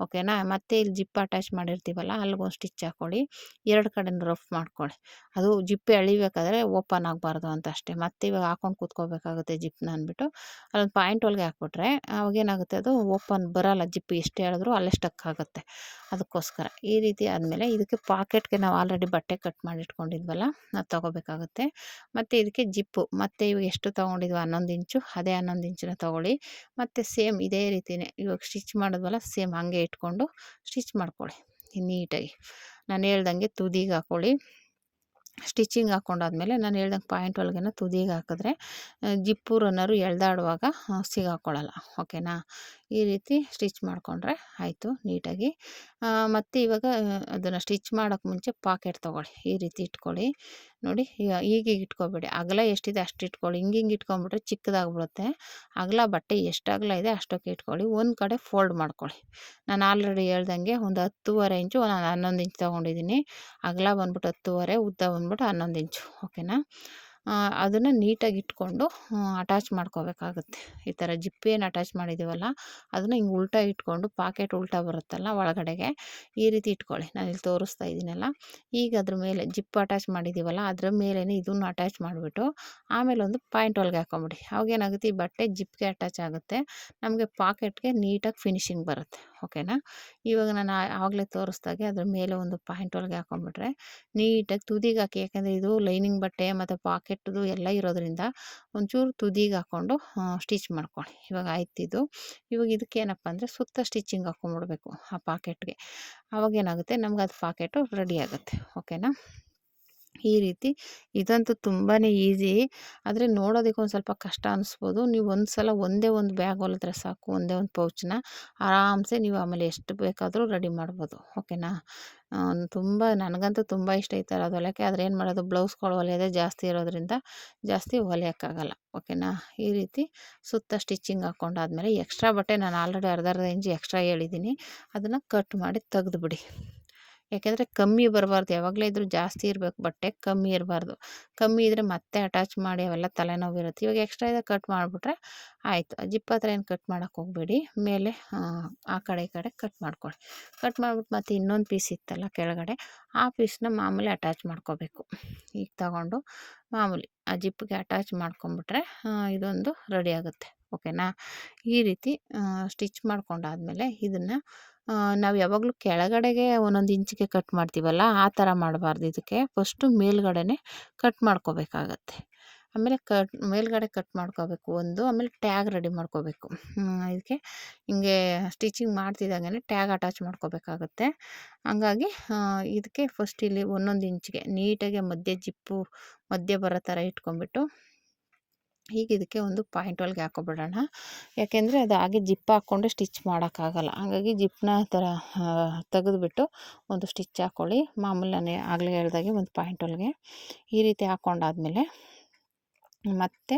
ಓಕೆನಾ? ಮತ್ತು ಇಲ್ಲಿ ಜಿಪ್ ಅಟ್ಯಾಚ್ ಮಾಡಿರ್ತೀವಲ್ಲ ಅಲ್ಲಿಗೊಂದು ಸ್ಟಿಚ್ ಹಾಕ್ಕೊಳ್ಳಿ ಎರಡು ಕಡೆನೂ ರಫ್ ಮಾಡ್ಕೊಳ್ಳಿ. ಅದು ಜಿಪ್ಪೆ ಎಳಿಬೇಕಾದ್ರೆ ಓಪನ್ ಆಗಬಾರ್ದು ಅಂತ ಅಷ್ಟೇ. ಮತ್ತೆ ಇವಾಗ ಹಾಕೊಂಡು ಕೂತ್ಕೋಬೇಕಾಗುತ್ತೆ ಜಿಪ್ನ ಅಂದ್ಬಿಟ್ಟು. ಅಲ್ಲೊಂದು ಪಾಯಿಂಟ್ ಒಳಗೆ ಹಾಕ್ಬಿಟ್ರೆ ಅವಾಗೇನಾಗುತ್ತೆ ಅದು ಓಪನ್ ಬರೋಲ್ಲ ಜಿಪ್ ಎಷ್ಟು ಹೇಳಿದ್ರು ಅಲ್ಲೇ ಸ್ಟಕ್ ಆಗುತ್ತೆ. ಅದಕ್ಕೋಸ್ಕರ ಈ ರೀತಿ ಆದಮೇಲೆ ಇದಕ್ಕೆ ಪಾಕೆಟ್ಗೆ ನಾವು ಆಲ್ರೆಡಿ ಬಟ್ಟೆ ಕಟ್ ಮಾಡಿಟ್ಕೊಂಡಿದ್ವಲ್ಲ ನಾವು ತೊಗೋಬೇಕಾಗುತ್ತೆ. ಮತ್ತು ಇದಕ್ಕೆ ಜಿಪ್ಪು, ಮತ್ತು ಇವಾಗ ಎಷ್ಟು ತೊಗೊಂಡಿದ್ವಿ ಹನ್ನೊಂದು ಇಂಚು, ಅದೇ ಹನ್ನೊಂದು ಇಂಚನ್ನ ತೊಗೊಳ್ಳಿ. ಮತ್ತು ಸೇಮ್ ಇದೇ ರೀತಿಯೇ ಇವಾಗ ಸ್ಟಿಚ್ ಮಾಡಿದ್ವಲ್ಲ ಸೇಮ್ ಹಾಗೆ ಇಟ್ಕೊಂಡು ಸ್ಟಿಚ್ ಮಾಡ್ಕೊಳ್ಳಿ ನೀಟಾಗಿ. ನಾನು ಹೇಳ್ದಂಗೆ ತುದಿಗೆ ಹಾಕ್ಕೊಳ್ಳಿ ಸ್ಟಿಚಿಂಗ್ ಹಾಕ್ಕೊಂಡಾದ್ಮೇಲೆ ನಾನು ಹೇಳ್ದಂಗೆ ಪಾಯಿಂಟ್ ಒಳಗೆ ತುದಿಗೆ ಹಾಕಿದ್ರೆ ಜಿಪ್ಪು ರನ್ನರು ಎಳ್ದಾಡುವಾಗ ಸಿಗಾಕೊಳ್ಳಲ್ಲ. ಓಕೆನಾ? ಈ ರೀತಿ ಸ್ಟಿಚ್ ಮಾಡಿಕೊಂಡ್ರೆ ಆಯಿತು ನೀಟಾಗಿ. ಮತ್ತು ಇವಾಗ ಅದನ್ನು ಸ್ಟಿಚ್ ಮಾಡೋಕ್ಕೆ ಮುಂಚೆ ಪಾಕೆಟ್ ತೊಗೊಳ್ಳಿ. ಈ ರೀತಿ ಇಟ್ಕೊಳ್ಳಿ. ನೋಡಿ, ಈಗ ಈಗೀಗ ಇಟ್ಕೊಬೇಡಿ. ಅಗಲ ಎಷ್ಟಿದೆ ಅಷ್ಟು ಇಟ್ಕೊಳ್ಳಿ. ಹಿಂಗೆ ಹಿಂಗೆ ಇಟ್ಕೊಂಬಿಟ್ರೆ ಚಿಕ್ಕದಾಗ್ಬಿಡುತ್ತೆ. ಅಗಲ, ಬಟ್ಟೆ ಎಷ್ಟು ಅಗಲ ಇದೆ ಅಷ್ಟಕ್ಕೆ ಇಟ್ಕೊಳ್ಳಿ. ಒಂದು ಕಡೆ ಫೋಲ್ಡ್ ಮಾಡ್ಕೊಳ್ಳಿ. ನಾನು ಆಲ್ರೆಡಿ ಹೇಳ್ದಂಗೆ ಒಂದು ಹತ್ತುವರೆ ಇಂಚು, ನಾನು ಹನ್ನೊಂದು ಇಂಚು ತೊಗೊಂಡಿದ್ದೀನಿ ಅಗಲ ಬಂದ್ಬಿಟ್ಟು ಹತ್ತುವರೆ, ಉದ್ದ ಬಂದ್ಬಿಟ್ಟು ಹನ್ನೊಂದು ಇಂಚು. ಓಕೆನಾ? ಅದನ್ನು ನೀಟಾಗಿ ಇಟ್ಕೊಂಡು ಅಟ್ಯಾಚ್ ಮಾಡ್ಕೋಬೇಕಾಗುತ್ತೆ. ಈ ಥರ ಜಿಪ್ಪೇನು ಅಟ್ಯಾಚ್ ಮಾಡಿದ್ದೀವಲ್ಲ ಅದನ್ನು ಹಿಂಗೆ ಉಲ್ಟಾ ಇಟ್ಕೊಂಡು ಪಾಕೆಟ್ ಉಲ್ಟಾ ಬರುತ್ತಲ್ಲ ಒಳಗಡೆಗೆ, ಈ ರೀತಿ ಇಟ್ಕೊಳ್ಳಿ. ನಾನು ಇಲ್ಲಿ ತೋರಿಸ್ತಾ ಇದ್ದೀನಲ್ಲ ಈಗ ಅದ್ರ ಮೇಲೆ ಜಿಪ್ ಅಟ್ಯಾಚ್ ಮಾಡಿದ್ದೀವಲ್ಲ ಅದ್ರ ಮೇಲೇ ಇದನ್ನು ಅಟ್ಯಾಚ್ ಮಾಡಿಬಿಟ್ಟು, ಆಮೇಲೆ ಒಂದು ಪಾಯಿಂಟ್ ಒಳಗೆ ಹಾಕೊಂಬಿಡಿ. ಅವಾಗೇನಾಗುತ್ತೆ ಈ ಬಟ್ಟೆ ಜಿಪ್ಗೆ ಅಟ್ಯಾಚ್ ಆಗುತ್ತೆ, ನಮಗೆ ಪಾಕೆಟ್ಗೆ ನೀಟಾಗಿ ಫಿನಿಶಿಂಗ್ ಬರುತ್ತೆ. ಓಕೆನಾ ಇವಾಗ ನಾನು ಆವಾಗಲೇ ತೋರಿಸ್ದಾಗೆ ಅದ್ರ ಮೇಲೆ ಒಂದು ಪಾಯಿಂಟ್ ಒಳಗೆ ಹಾಕೊಂಡ್ಬಿಟ್ರೆ ನೀಟಾಗಿ ತುದಿಗೆ ಹಾಕಿ, ಯಾಕಂದರೆ ಇದು ಲೈನಿಂಗ್ ಬಟ್ಟೆ ಮತ್ತು ಪಾಕೆಟ್ದು ಎಲ್ಲ ಇರೋದರಿಂದ ಒಂಚೂರು ತುದಿಗೆ ಹಾಕ್ಕೊಂಡು ಸ್ಟಿಚ್ ಮಾಡ್ಕೊಳ್ಳಿ. ಇವಾಗ ಆಯ್ತಿದ್ದು ಇವಾಗ ಇದಕ್ಕೇನಪ್ಪ ಅಂದರೆ ಸುತ್ತ ಸ್ಟಿಚಿಂಗ್ ಹಾಕ್ಕೊಂಡ್ಬಿಡ್ಬೇಕು ಆ ಪಾಕೆಟ್ಗೆ. ಅವಾಗೇನಾಗುತ್ತೆ ನಮ್ಗೆ ಅದು ಪಾಕೆಟು ರೆಡಿ ಆಗುತ್ತೆ. ಓಕೆನಾ? ಈ ರೀತಿ. ಇದಂತೂ ತುಂಬಾ ಈಸಿ. ಆದರೆ ನೋಡೋದಕ್ಕೆ ಒಂದು ಸ್ವಲ್ಪ ಕಷ್ಟ ಅನ್ನಿಸ್ಬೋದು ನೀವು ಒಂದು ಸಲ ಒಂದೇ ಒಂದು ಬ್ಯಾಗ್ ಹೊಲಿದ್ರೆ ಸಾಕು, ಒಂದೇ ಒಂದು ಪೌಚ್ನ. ಆರಾಮ್ಸೆ ನೀವು ಆಮೇಲೆ ಎಷ್ಟು ಬೇಕಾದರೂ ರೆಡಿ ಮಾಡ್ಬೋದು. ಓಕೆನಾ? ತುಂಬ ನನಗಂತೂ ತುಂಬ ಇಷ್ಟ ಈ ಥರ ಹೊಲಿಯೋಕ್ಕೆ ಆದರೆ ಏನು ಮಾಡೋದು? ಬ್ಲೌಸ್ಗಳು ಹೊಲಿಯೋದೇ ಜಾಸ್ತಿ ಇರೋದ್ರಿಂದ ಜಾಸ್ತಿ ಹೊಲಿಯೋಕ್ಕಾಗಲ್ಲ. ಓಕೆನಾ? ಈ ರೀತಿ ಸುತ್ತ ಸ್ಟಿಚಿಂಗ್ ಹಾಕ್ಕೊಂಡಾದ್ಮೇಲೆ ಎಕ್ಸ್ಟ್ರಾ ಬಟ್ಟೆ ನಾನು ಆಲ್ರೆಡಿ ಅರ್ಧ ಅರ್ಧ ಇಂಚು ಎಕ್ಸ್ಟ್ರಾ ಹೇಳಿದ್ದೀನಿ ಅದನ್ನು ಕಟ್ ಮಾಡಿ ತೆಗೆದುಬಿಡಿ. ಯಾಕೆಂದರೆ ಕಮ್ಮಿ ಬರಬಾರ್ದು, ಯಾವಾಗಲೇ ಇದ್ದರೂ ಜಾಸ್ತಿ ಇರಬೇಕು, ಬಟ್ಟೆ ಕಮ್ಮಿ ಇರಬಾರ್ದು. ಕಮ್ಮಿ ಇದ್ದರೆ ಮತ್ತೆ ಅಟ್ಯಾಚ್ ಮಾಡಿ ಅವೆಲ್ಲ ತಲೆನೋವು ಇರುತ್ತೆ. ಇವಾಗ ಎಕ್ಸ್ಟ್ರಾ ಇದೆ ಕಟ್ ಮಾಡಿಬಿಟ್ರೆ ಆಯಿತು. ಜಿಪ್ ಹತ್ರ ಏನು ಕಟ್ ಮಾಡೋಕ್ಕೆ ಹೋಗಬೇಡಿ. ಮೇಲೆ, ಆ ಕಡೆ ಈ ಕಡೆ ಕಟ್ ಮಾಡ್ಕೊಳ್ಳಿ. ಕಟ್ ಮಾಡಿಬಿಟ್ಟು ಮತ್ತೆ ಇನ್ನೊಂದು ಪೀಸ್ ಇತ್ತಲ್ಲ ಕೆಳಗಡೆ, ಆ ಪೀಸ್ನ ಮಾಮೂಲಿ ಅಟ್ಯಾಚ್ ಮಾಡ್ಕೋಬೇಕು. ಈಗ ತಗೊಂಡು ಮಾಮೂಲಿ ಆ ಜಿಪ್ಗೆ ಅಟ್ಯಾಚ್ ಮಾಡ್ಕೊಂಬಿಟ್ರೆ ಇದೊಂದು ರೆಡಿ ಆಗುತ್ತೆ. ಓಕೆನಾ ಈ ರೀತಿ ಸ್ಟಿಚ್ ಮಾಡ್ಕೊಂಡಾದಮೇಲೆ ಇದನ್ನು ನಾವು ಯಾವಾಗಲೂ ಕೆಳಗಡೆಗೆ ಒಂದೊಂದು ಇಂಚಿಗೆ ಕಟ್ ಮಾಡ್ತೀವಲ್ಲ, ಆ ಥರ ಮಾಡಬಾರ್ದು ಇದಕ್ಕೆ. ಫಸ್ಟು ಮೇಲ್ಗಡೆನೇ ಕಟ್ ಮಾಡ್ಕೋಬೇಕಾಗತ್ತೆ. ಆಮೇಲೆ ಕಟ್, ಮೇಲ್ಗಡೆ ಕಟ್ ಮಾಡ್ಕೋಬೇಕು ಒಂದು, ಆಮೇಲೆ ಟ್ಯಾಗ್ ರೆಡಿ ಮಾಡ್ಕೋಬೇಕು. ಇದಕ್ಕೆ ಹಿಂಗೆ ಸ್ಟಿಚಿಂಗ್ ಮಾಡ್ತಿದ್ದಾಗೇ ಟ್ಯಾಗ್ ಅಟ್ಯಾಚ್ ಮಾಡ್ಕೋಬೇಕಾಗತ್ತೆ. ಹಂಗಾಗಿ ಇದಕ್ಕೆ ಫಸ್ಟ್ ಇಲ್ಲಿ ಒಂದೊಂದು ಇಂಚಿಗೆ ನೀಟಾಗಿ ಮಧ್ಯೆ ಜಿಪ್ಪು ಮಧ್ಯೆ ಬರೋ ಥರ ಇಟ್ಕೊಂಬಿಟ್ಟು ಈಗ ಇದಕ್ಕೆ ಒಂದು ಪಾಯಿಂಟ್ ಒಳಗೆ ಹಾಕೊಬಿಡೋಣ. ಯಾಕೆಂದರೆ ಅದು ಹಾಗೆ ಜಿಪ್ ಹಾಕ್ಕೊಂಡು ಸ್ಟಿಚ್ ಮಾಡೋಕ್ಕಾಗಲ್ಲ. ಹಾಗಾಗಿ ಜಿಪ್ನ ಥರ ತೆಗೆದುಬಿಟ್ಟು ಒಂದು ಸ್ಟಿಚ್ ಹಾಕ್ಕೊಳ್ಳಿ ಮಾಮೂಲಿ ನಾನು ಆಗಲೇ ಹೇಳ್ದಾಗೆ ಒಂದು ಪಾಯಿಂಟ್ ಒಳಗೆ. ಈ ರೀತಿ ಹಾಕ್ಕೊಂಡಾದ್ಮೇಲೆ ಮತ್ತೆ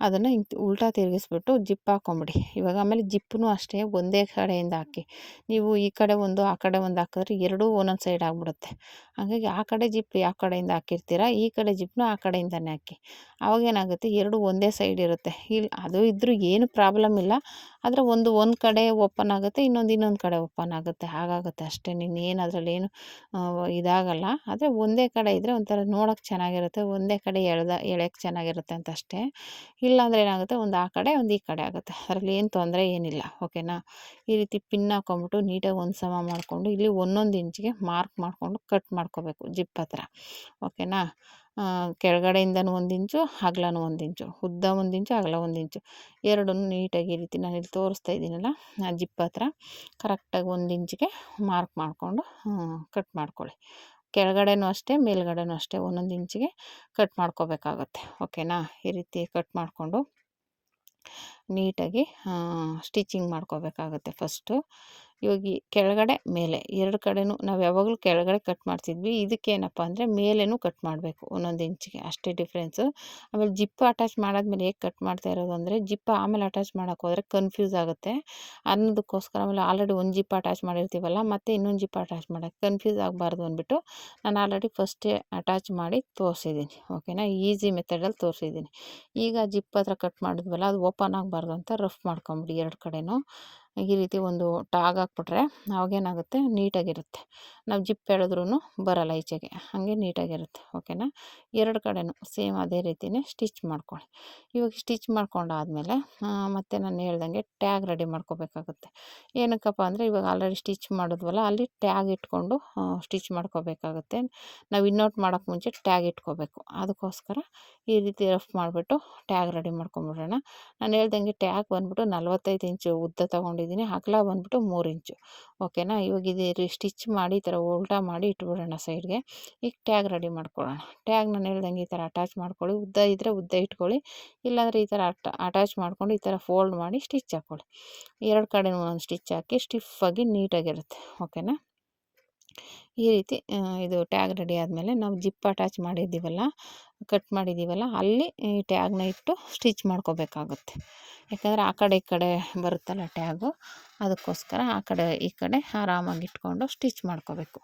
ಅದನ್ನು ಹಿಂಗೆ ಉಲ್ಟಾ ತಿರುಗಿಸ್ಬಿಟ್ಟು ಜಿಪ್ ಹಾಕ್ಕೊಂಬಿಡಿ ಇವಾಗ ಆಮೇಲೆ ಜಿಪ್ಪನ್ನು ಅಷ್ಟೇ ಒಂದೇ ಕಡೆಯಿಂದ ಹಾಕಿ. ನೀವು ಈ ಕಡೆ ಒಂದು, ಆ ಕಡೆ ಒಂದು ಹಾಕಿದ್ರೆ ಎರಡೂ ಒಂದೊಂದು ಸೈಡ್ ಆಗಿಬಿಡುತ್ತೆ. ಹಾಗಾಗಿ ಆ ಕಡೆ ಜಿಪ್ ಯಾವ ಕಡೆಯಿಂದ ಹಾಕಿರ್ತೀರ, ಈ ಕಡೆ ಜಿಪ್ಪನ್ನು ಆ ಕಡೆಯಿಂದನೇ ಹಾಕಿ. ಅವಾಗೇನಾಗುತ್ತೆ ಎರಡು ಒಂದೇ ಸೈಡ್ ಇರುತ್ತೆ. ಇಲ್ಲಿ ಅದು ಇದ್ದರೂ ಏನು ಪ್ರಾಬ್ಲಮ್ ಇಲ್ಲ. ಆದರೆ ಒಂದು ಒಂದು ಕಡೆ ಓಪನ್ ಆಗುತ್ತೆ, ಇನ್ನೊಂದು ಇನ್ನೊಂದು ಕಡೆ ಓಪನ್ ಆಗುತ್ತೆ. ಹಾಗಾಗುತ್ತೆ ಅಷ್ಟೇ. ಏನು ಅದರಲ್ಲಿ ಏನು ಇದಾಗಲ್ಲ. ಆದರೆ ಒಂದೇ ಕಡೆ ಇದ್ದರೆ ಒಂಥರ ನೋಡೋಕ್ಕೆ ಚೆನ್ನಾಗಿರುತ್ತೆ, ಒಂದೇ ಕಡೆ ಎಳ್ದ ಎಳೆಯೋಕ್ಕೆ ಚೆನ್ನಾಗಿರುತ್ತೆ ಅಂತ ಅಷ್ಟೇ. ಇಲ್ಲಾಂದರೆ ಏನಾಗುತ್ತೆ, ಒಂದು ಆ ಕಡೆ, ಒಂದು ಈ ಕಡೆ ಆಗುತ್ತೆ. ಅದರಲ್ಲಿ ಏನು ತೊಂದರೆ ಏನಿಲ್ಲ. ಓಕೆನಾ? ಈ ರೀತಿ ಪಿನ್ ಹಾಕೊಂಬಿಟ್ಟು ನೀಟಾಗಿ ಒಂದು ಸಮ ಮಾಡಿಕೊಂಡು, ಇಲ್ಲಿ ಒಂದೊಂದು ಇಂಚಿಗೆ ಮಾರ್ಕ್ ಮಾಡಿಕೊಂಡು ಕಟ್ ಮಾಡ್ಕೋಬೇಕು, ಜಿಪ್ ಹತ್ರ. ಓಕೆನಾ? ಕೆಳಗಡೆಯಿಂದನೂ ಒಂದು ಇಂಚು, ಅಗಲನೂ ಒಂದು ಇಂಚು. ಉದ್ದ ಒಂದು ಇಂಚು, ಅಗಲ ಒಂದು ಇಂಚು. ಎರಡನ್ನೂ ನೀಟಾಗಿ ಈ ರೀತಿ ನಾನು ಇಲ್ಲಿ ತೋರಿಸ್ತಾ ಇದ್ದೀನಲ್ಲ, ಆ ಜಿಪ್ ಹತ್ರ. ಕರೆಕ್ಟಾಗಿ ಒಂದು ಇಂಚಿಗೆ ಮಾರ್ಕ್ ಮಾಡಿಕೊಂಡು ಕಟ್ ಮಾಡ್ಕೊಳ್ಳಿ. ಕೆಳಗಡೆನೂ ಅಷ್ಟೇ, ಮೇಲ್ಗಡೆನೂ ಅಷ್ಟೇ ಒಂದೊಂದು ಇಂಚಿಗೆ ಕಟ್ ಮಾಡ್ಕೋಬೇಕಾಗತ್ತೆ. ಓಕೆನಾ? ಈ ರೀತಿ ಕಟ್ ಮಾಡಿಕೊಂಡು ನೀಟಾಗಿ ಸ್ಟಿಚಿಂಗ್ ಮಾಡ್ಕೋಬೇಕಾಗತ್ತೆ ಫಸ್ಟು. ಇವಾಗ ಈ ಕೆಳಗಡೆ, ಮೇಲೆ. ಎರಡು ಕಡೆನೂ ನಾವು ಯಾವಾಗಲೂ ಕೆಳಗಡೆ ಕಟ್ ಮಾಡ್ತಿದ್ವಿ. ಇದಕ್ಕೇನಪ್ಪ ಅಂದರೆ ಮೇಲೇನೂ ಕಟ್ ಮಾಡಬೇಕು ಒಂದೊಂದು ಇಂಚಿಗೆ ಅಷ್ಟೇ ಡಿಫ್ರೆನ್ಸು ಆಮೇಲೆ ಜಿಪ್ ಅಟ್ಯಾಚ್ ಮಾಡಾದ್ಮೇಲೆ ಹೇಗೆ ಕಟ್ ಮಾಡ್ತಾ ಇರೋದು ಅಂದರೆ ಜಿಪ್ ಆಮೇಲೆ ಅಟ್ಯಾಚ್ ಮಾಡೋಕೆ ಹೋದರೆ ಕನ್ಫ್ಯೂಸ್ ಆಗುತ್ತೆ. ಅನ್ನೋದಕ್ಕೋಸ್ಕರ ಆಮೇಲೆ ಆಲ್ರೆಡಿ ಒಂದು ಜಿಪ್ ಅಟ್ಯಾಚ್ ಮಾಡಿರ್ತೀವಲ್ಲ, ಮತ್ತು ಇನ್ನೊಂದು ಜಿಪ್ ಅಟ್ಯಾಚ್ ಮಾಡೋಕ್ಕೆ ಕನ್ಫ್ಯೂಸ್ ಆಗಬಾರ್ದು ಅಂದ್ಬಿಟ್ಟು ನಾನು ಆಲ್ರೆಡಿ ಫಸ್ಟೇ ಅಟ್ಯಾಚ್ ಮಾಡಿ ತೋರಿಸಿದ್ದೀನಿ ಓಕೆನಾ ಈಸಿ ಮೆಥಡಲ್ಲಿ ತೋರಿಸಿದ್ದೀನಿ ಈಗ ಜಿಪ್ ಹತ್ರ ಕಟ್ ಮಾಡಿದ್ವಲ್ಲ, ಅದು ಓಪನ್ ಆಗಬಾರ್ದು ಅಂತ ರಫ್ ಮಾಡ್ಕೊಂಬಿಡಿ ಎರಡು ಕಡೆನೂ. ಈ ರೀತಿ ಒಂದು ಟಾಗ್ ಹಾಕ್ಬಿಟ್ರೆ ಅವಾಗೇನಾಗುತ್ತೆ? ನೀಟಾಗಿರುತ್ತೆ. ನಾವು ಜಿಪ್ ಎಳೆದ್ರೂ ಬರಲ್ಲ ಈಚೆಗೆ. ಹಾಗೆ ನೀಟಾಗಿರುತ್ತೆ. ಓಕೆನಾ? ಎರಡು ಕಡೆನೂ ಸೇಮ್ ಅದೇ ರೀತಿಯೇ ಸ್ಟಿಚ್ ಮಾಡ್ಕೊಳ್ಳಿ. ಇವಾಗ ಸ್ಟಿಚ್ ಮಾಡ್ಕೊಂಡಾದಮೇಲೆ ಮತ್ತೆ ನಾನು ಹೇಳ್ದಂಗೆ ಟ್ಯಾಗ್ ರೆಡಿ ಮಾಡ್ಕೋಬೇಕಾಗುತ್ತೆ. ಏನಕ್ಕಪ್ಪ ಅಂದರೆ ಇವಾಗ ಆಲ್ರೆಡಿ ಸ್ಟಿಚ್ ಮಾಡಿದ್ವಲ್ಲ, ಅಲ್ಲಿ ಟ್ಯಾಗ್ ಇಟ್ಕೊಂಡು ಸ್ಟಿಚ್ ಮಾಡ್ಕೋಬೇಕಾಗುತ್ತೆ. ನಾವು ಇನ್ನೋಟ್ ಮಾಡೋಕ್ಕೆ ಮುಂಚೆ ಟ್ಯಾಗ್ ಇಟ್ಕೋಬೇಕು. ಅದಕ್ಕೋಸ್ಕರ ಈ ರೀತಿ ರಫ್ ಮಾಡಿಬಿಟ್ಟು ಟ್ಯಾಗ್ ರೆಡಿ ಮಾಡ್ಕೊಂಬಿಡೋಣ. ನಾನು ಹೇಳ್ದಂಗೆ ಟ್ಯಾಗ್ ಬಂದ್ಬಿಟ್ಟು ನಲ್ವತ್ತೈದು ಇಂಚು ಉದ್ದ ತೊಗೊಂಡಿದ್ದೀನಿ ಅಗಲ ಬಂದ್ಬಿಟ್ಟು ಮೂರು ಇಂಚು. ಓಕೆನಾ? ಇವಾಗ ಇದು ಸ್ಟಿಚ್ ಮಾಡಿ ಈ ಥರ ಉಲ್ಟಾ ಮಾಡಿ ಇಟ್ಬಿಡೋಣ ಸೈಡ್ಗೆ. ಈಗ ಟ್ಯಾಗ್ ರೆಡಿ ಮಾಡ್ಕೊಳ್ಳೋಣ. ಟ್ಯಾಗ್ ನಾನು ಹೇಳ್ದಂಗೆ ಈ ಥರ ಅಟ್ಯಾಚ್ ಮಾಡ್ಕೊಳ್ಳಿ. ಉದ್ದ ಇದ್ದರೆ ಉದ್ದ ಇಟ್ಕೊಳ್ಳಿ. ಇಲ್ಲಾಂದರೆ ಈ ಥರ ಅಟ ಅಟ್ಯಾಚ್ ಮಾಡ್ಕೊಂಡು ಈ ಥರ ಫೋಲ್ಡ್ ಮಾಡಿ ಸ್ಟಿಚ್ ಹಾಕ್ಕೊಳ್ಳಿ ಎರಡು ಕಡೆ ಒಂದು ಸ್ಟಿಚ್ ಹಾಕಿ ಸ್ಟಿಫಾಗಿ ನೀಟಾಗಿರುತ್ತೆ ಓಕೆನಾ? ಈ ರೀತಿ ಇದು ಟ್ಯಾಗ್ ರೆಡಿ ಆದಮೇಲೆ ನಾವು ಜಿಪ್ ಅಟ್ಯಾಚ್ ಮಾಡಿದ್ದೀವಲ್ಲ, ಕಟ್ ಮಾಡಿದ್ದೀವಲ್ಲ, ಅಲ್ಲಿ ಈ ಟ್ಯಾಗ್ನ ಇಟ್ಟು ಸ್ಟಿಚ್ ಮಾಡ್ಕೋಬೇಕಾಗುತ್ತೆ. ಯಾಕಂದರೆ ಆ ಕಡೆ ಈ ಕಡೆ ಬರುತ್ತಲ್ಲ ಟ್ಯಾಗು, ಅದಕ್ಕೋಸ್ಕರ ಆ ಕಡೆ, ಈ ಕಡೆ ಆರಾಮಾಗಿ ಇಟ್ಕೊಂಡು ಸ್ಟಿಚ್ ಮಾಡ್ಕೋಬೇಕು.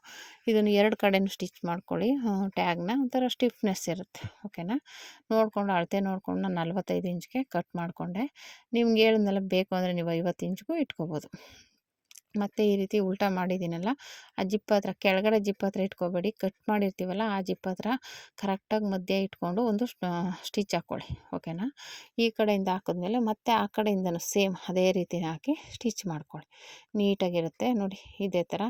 ಇದನ್ನು ಎರಡು ಕಡೆಯೂ ಸ್ಟಿಚ್ ಮಾಡ್ಕೊಳ್ಳಿ ಟ್ಯಾಗ್ನ ಒಂಥರ ಸ್ಟಿಫ್ನೆಸ್ ಇರುತ್ತೆ, ಓಕೆನಾ? ನೋಡಿಕೊಂಡು, ಅಳತೆ ನೋಡಿಕೊಂಡು ನಾನು ನಲ್ವತ್ತೈದು ಇಂಚ್ಗೆ ಕಟ್ ಮಾಡಿಕೊಂಡೆ. ನಿಮ್ಗೆ ಹೇಳಿದ್ನೆಲ್ಲ, ಬೇಕು ಅಂದರೆ ನೀವು ಐವತ್ತು ಇಂಚ್ಗೂ ಇಟ್ಕೋಬೋದು. ಮತ್ತು ಈ ರೀತಿ ಉಲ್ಟಾ ಮಾಡಿದ್ದೀನಲ್ಲ, ಆ ಜಿಪ್ ಹತ್ರ, ಕೆಳಗಡೆ ಜಿಪ್ ಹತ್ರ ಇಟ್ಕೋಬೇಡಿ. ಕಟ್ ಮಾಡಿರ್ತೀವಲ್ಲ, ಆ ಜಿಪ್ ಹತ್ರ ಕರೆಕ್ಟಾಗಿ ಮಧ್ಯೆ ಇಟ್ಕೊಂಡು ಒಂದು ಸ್ಟಿಚ್ ಹಾಕ್ಕೊಳ್ಳಿ, ಓಕೆನಾ? ಈ ಕಡೆಯಿಂದ ಹಾಕಿದ್ಮೇಲೆ ಮತ್ತೆ ಆ ಕಡೆಯಿಂದನೂ ಸೇಮ್ ಅದೇ ರೀತಿ ಹಾಕಿ ಸ್ಟಿಚ್ ಮಾಡ್ಕೊಳ್ಳಿ. ನೀಟಾಗಿರುತ್ತೆ, ನೋಡಿ, ಇದೇ ಥರ.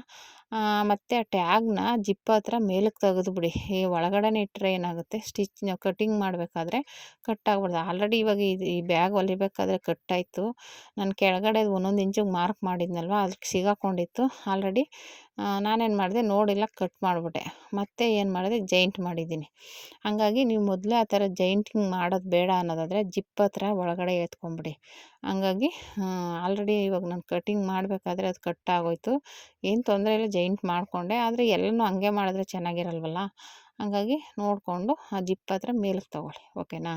ಮತ್ತು ಆ ಟ್ಯಾಗ್ನ ಜಿಪ್ ಹತ್ರ ಮೇಲಕ್ಕೆ ತೆಗೆದುಬಿಡಿ ಈ ಒಳಗಡೆನೇ ಇಟ್ಟರೆ ಏನಾಗುತ್ತೆ? ಸ್ಟಿಚ್ ಕಟ್ಟಿಂಗ್ ಮಾಡಬೇಕಾದ್ರೆ ಕಟ್ ಆಗ್ಬಾರ್ದು ಆಲ್ರೆಡಿ ಇವಾಗ ಇದು ಈ ಬ್ಯಾಗ್ ಹೊಲಿಬೇಕಾದ್ರೆ ಕಟ್ಟಾಯಿತು. ನಾನು ಕೆಳಗಡೆ ಒಂದೊಂದು ಇಂಚಿಗೆ ಮಾರ್ಕ್ ಮಾಡಿದ್ನಲ್ವ? ಅದಕ್ಕೆ ಸಿಗಾಕೊಂಡಿತ್ತು. ಆಲ್ರೆಡಿ ನಾನೇನು ಮಾಡಿದೆ, ನೋಡಿಲ್ಲ ಕಟ್ ಮಾಡಿಬಿಟ್ಟೆ. ಮತ್ತೆ ಏನು ಮಾಡಿದೆ, ಜೈಂಟ್ ಮಾಡಿದ್ದೀನಿ. ಹಾಗಾಗಿ ನೀವು ಮೊದಲೇ ಆ ಥರ ಜೈಂಟಿಂಗ್ ಮಾಡೋದು ಬೇಡ ಅನ್ನೋದಾದರೆ ಜಿಪ್ ಹತ್ರ ಒಳಗಡೆ ಎತ್ಕೊಂಬಿಡಿ. ಹಂಗಾಗಿ ಆಲ್ರೆಡಿ ಇವಾಗ ನಾನು ಕಟಿಂಗ್ ಮಾಡಬೇಕಾದ್ರೆ ಅದು ಕಟ್ ಆಗೋಯ್ತು. ಏನು ತೊಂದರೆ ಇಲ್ಲ, ಜೈಂಟ್ ಮಾಡಿಕೊಂಡೆ. ಆದರೆ ಎಲ್ಲನೂ ಹಂಗೆ ಮಾಡಿದ್ರೆ ಚೆನ್ನಾಗಿರಲ್ವಲ್ಲ? ಹಾಗಾಗಿ ನೋಡಿಕೊಂಡು ಆ ಜಿಪ್ ಹತ್ರ ಮೇಲಕ್ಕೆ ತೊಗೊಳ್ಳಿ, ಓಕೆನಾ?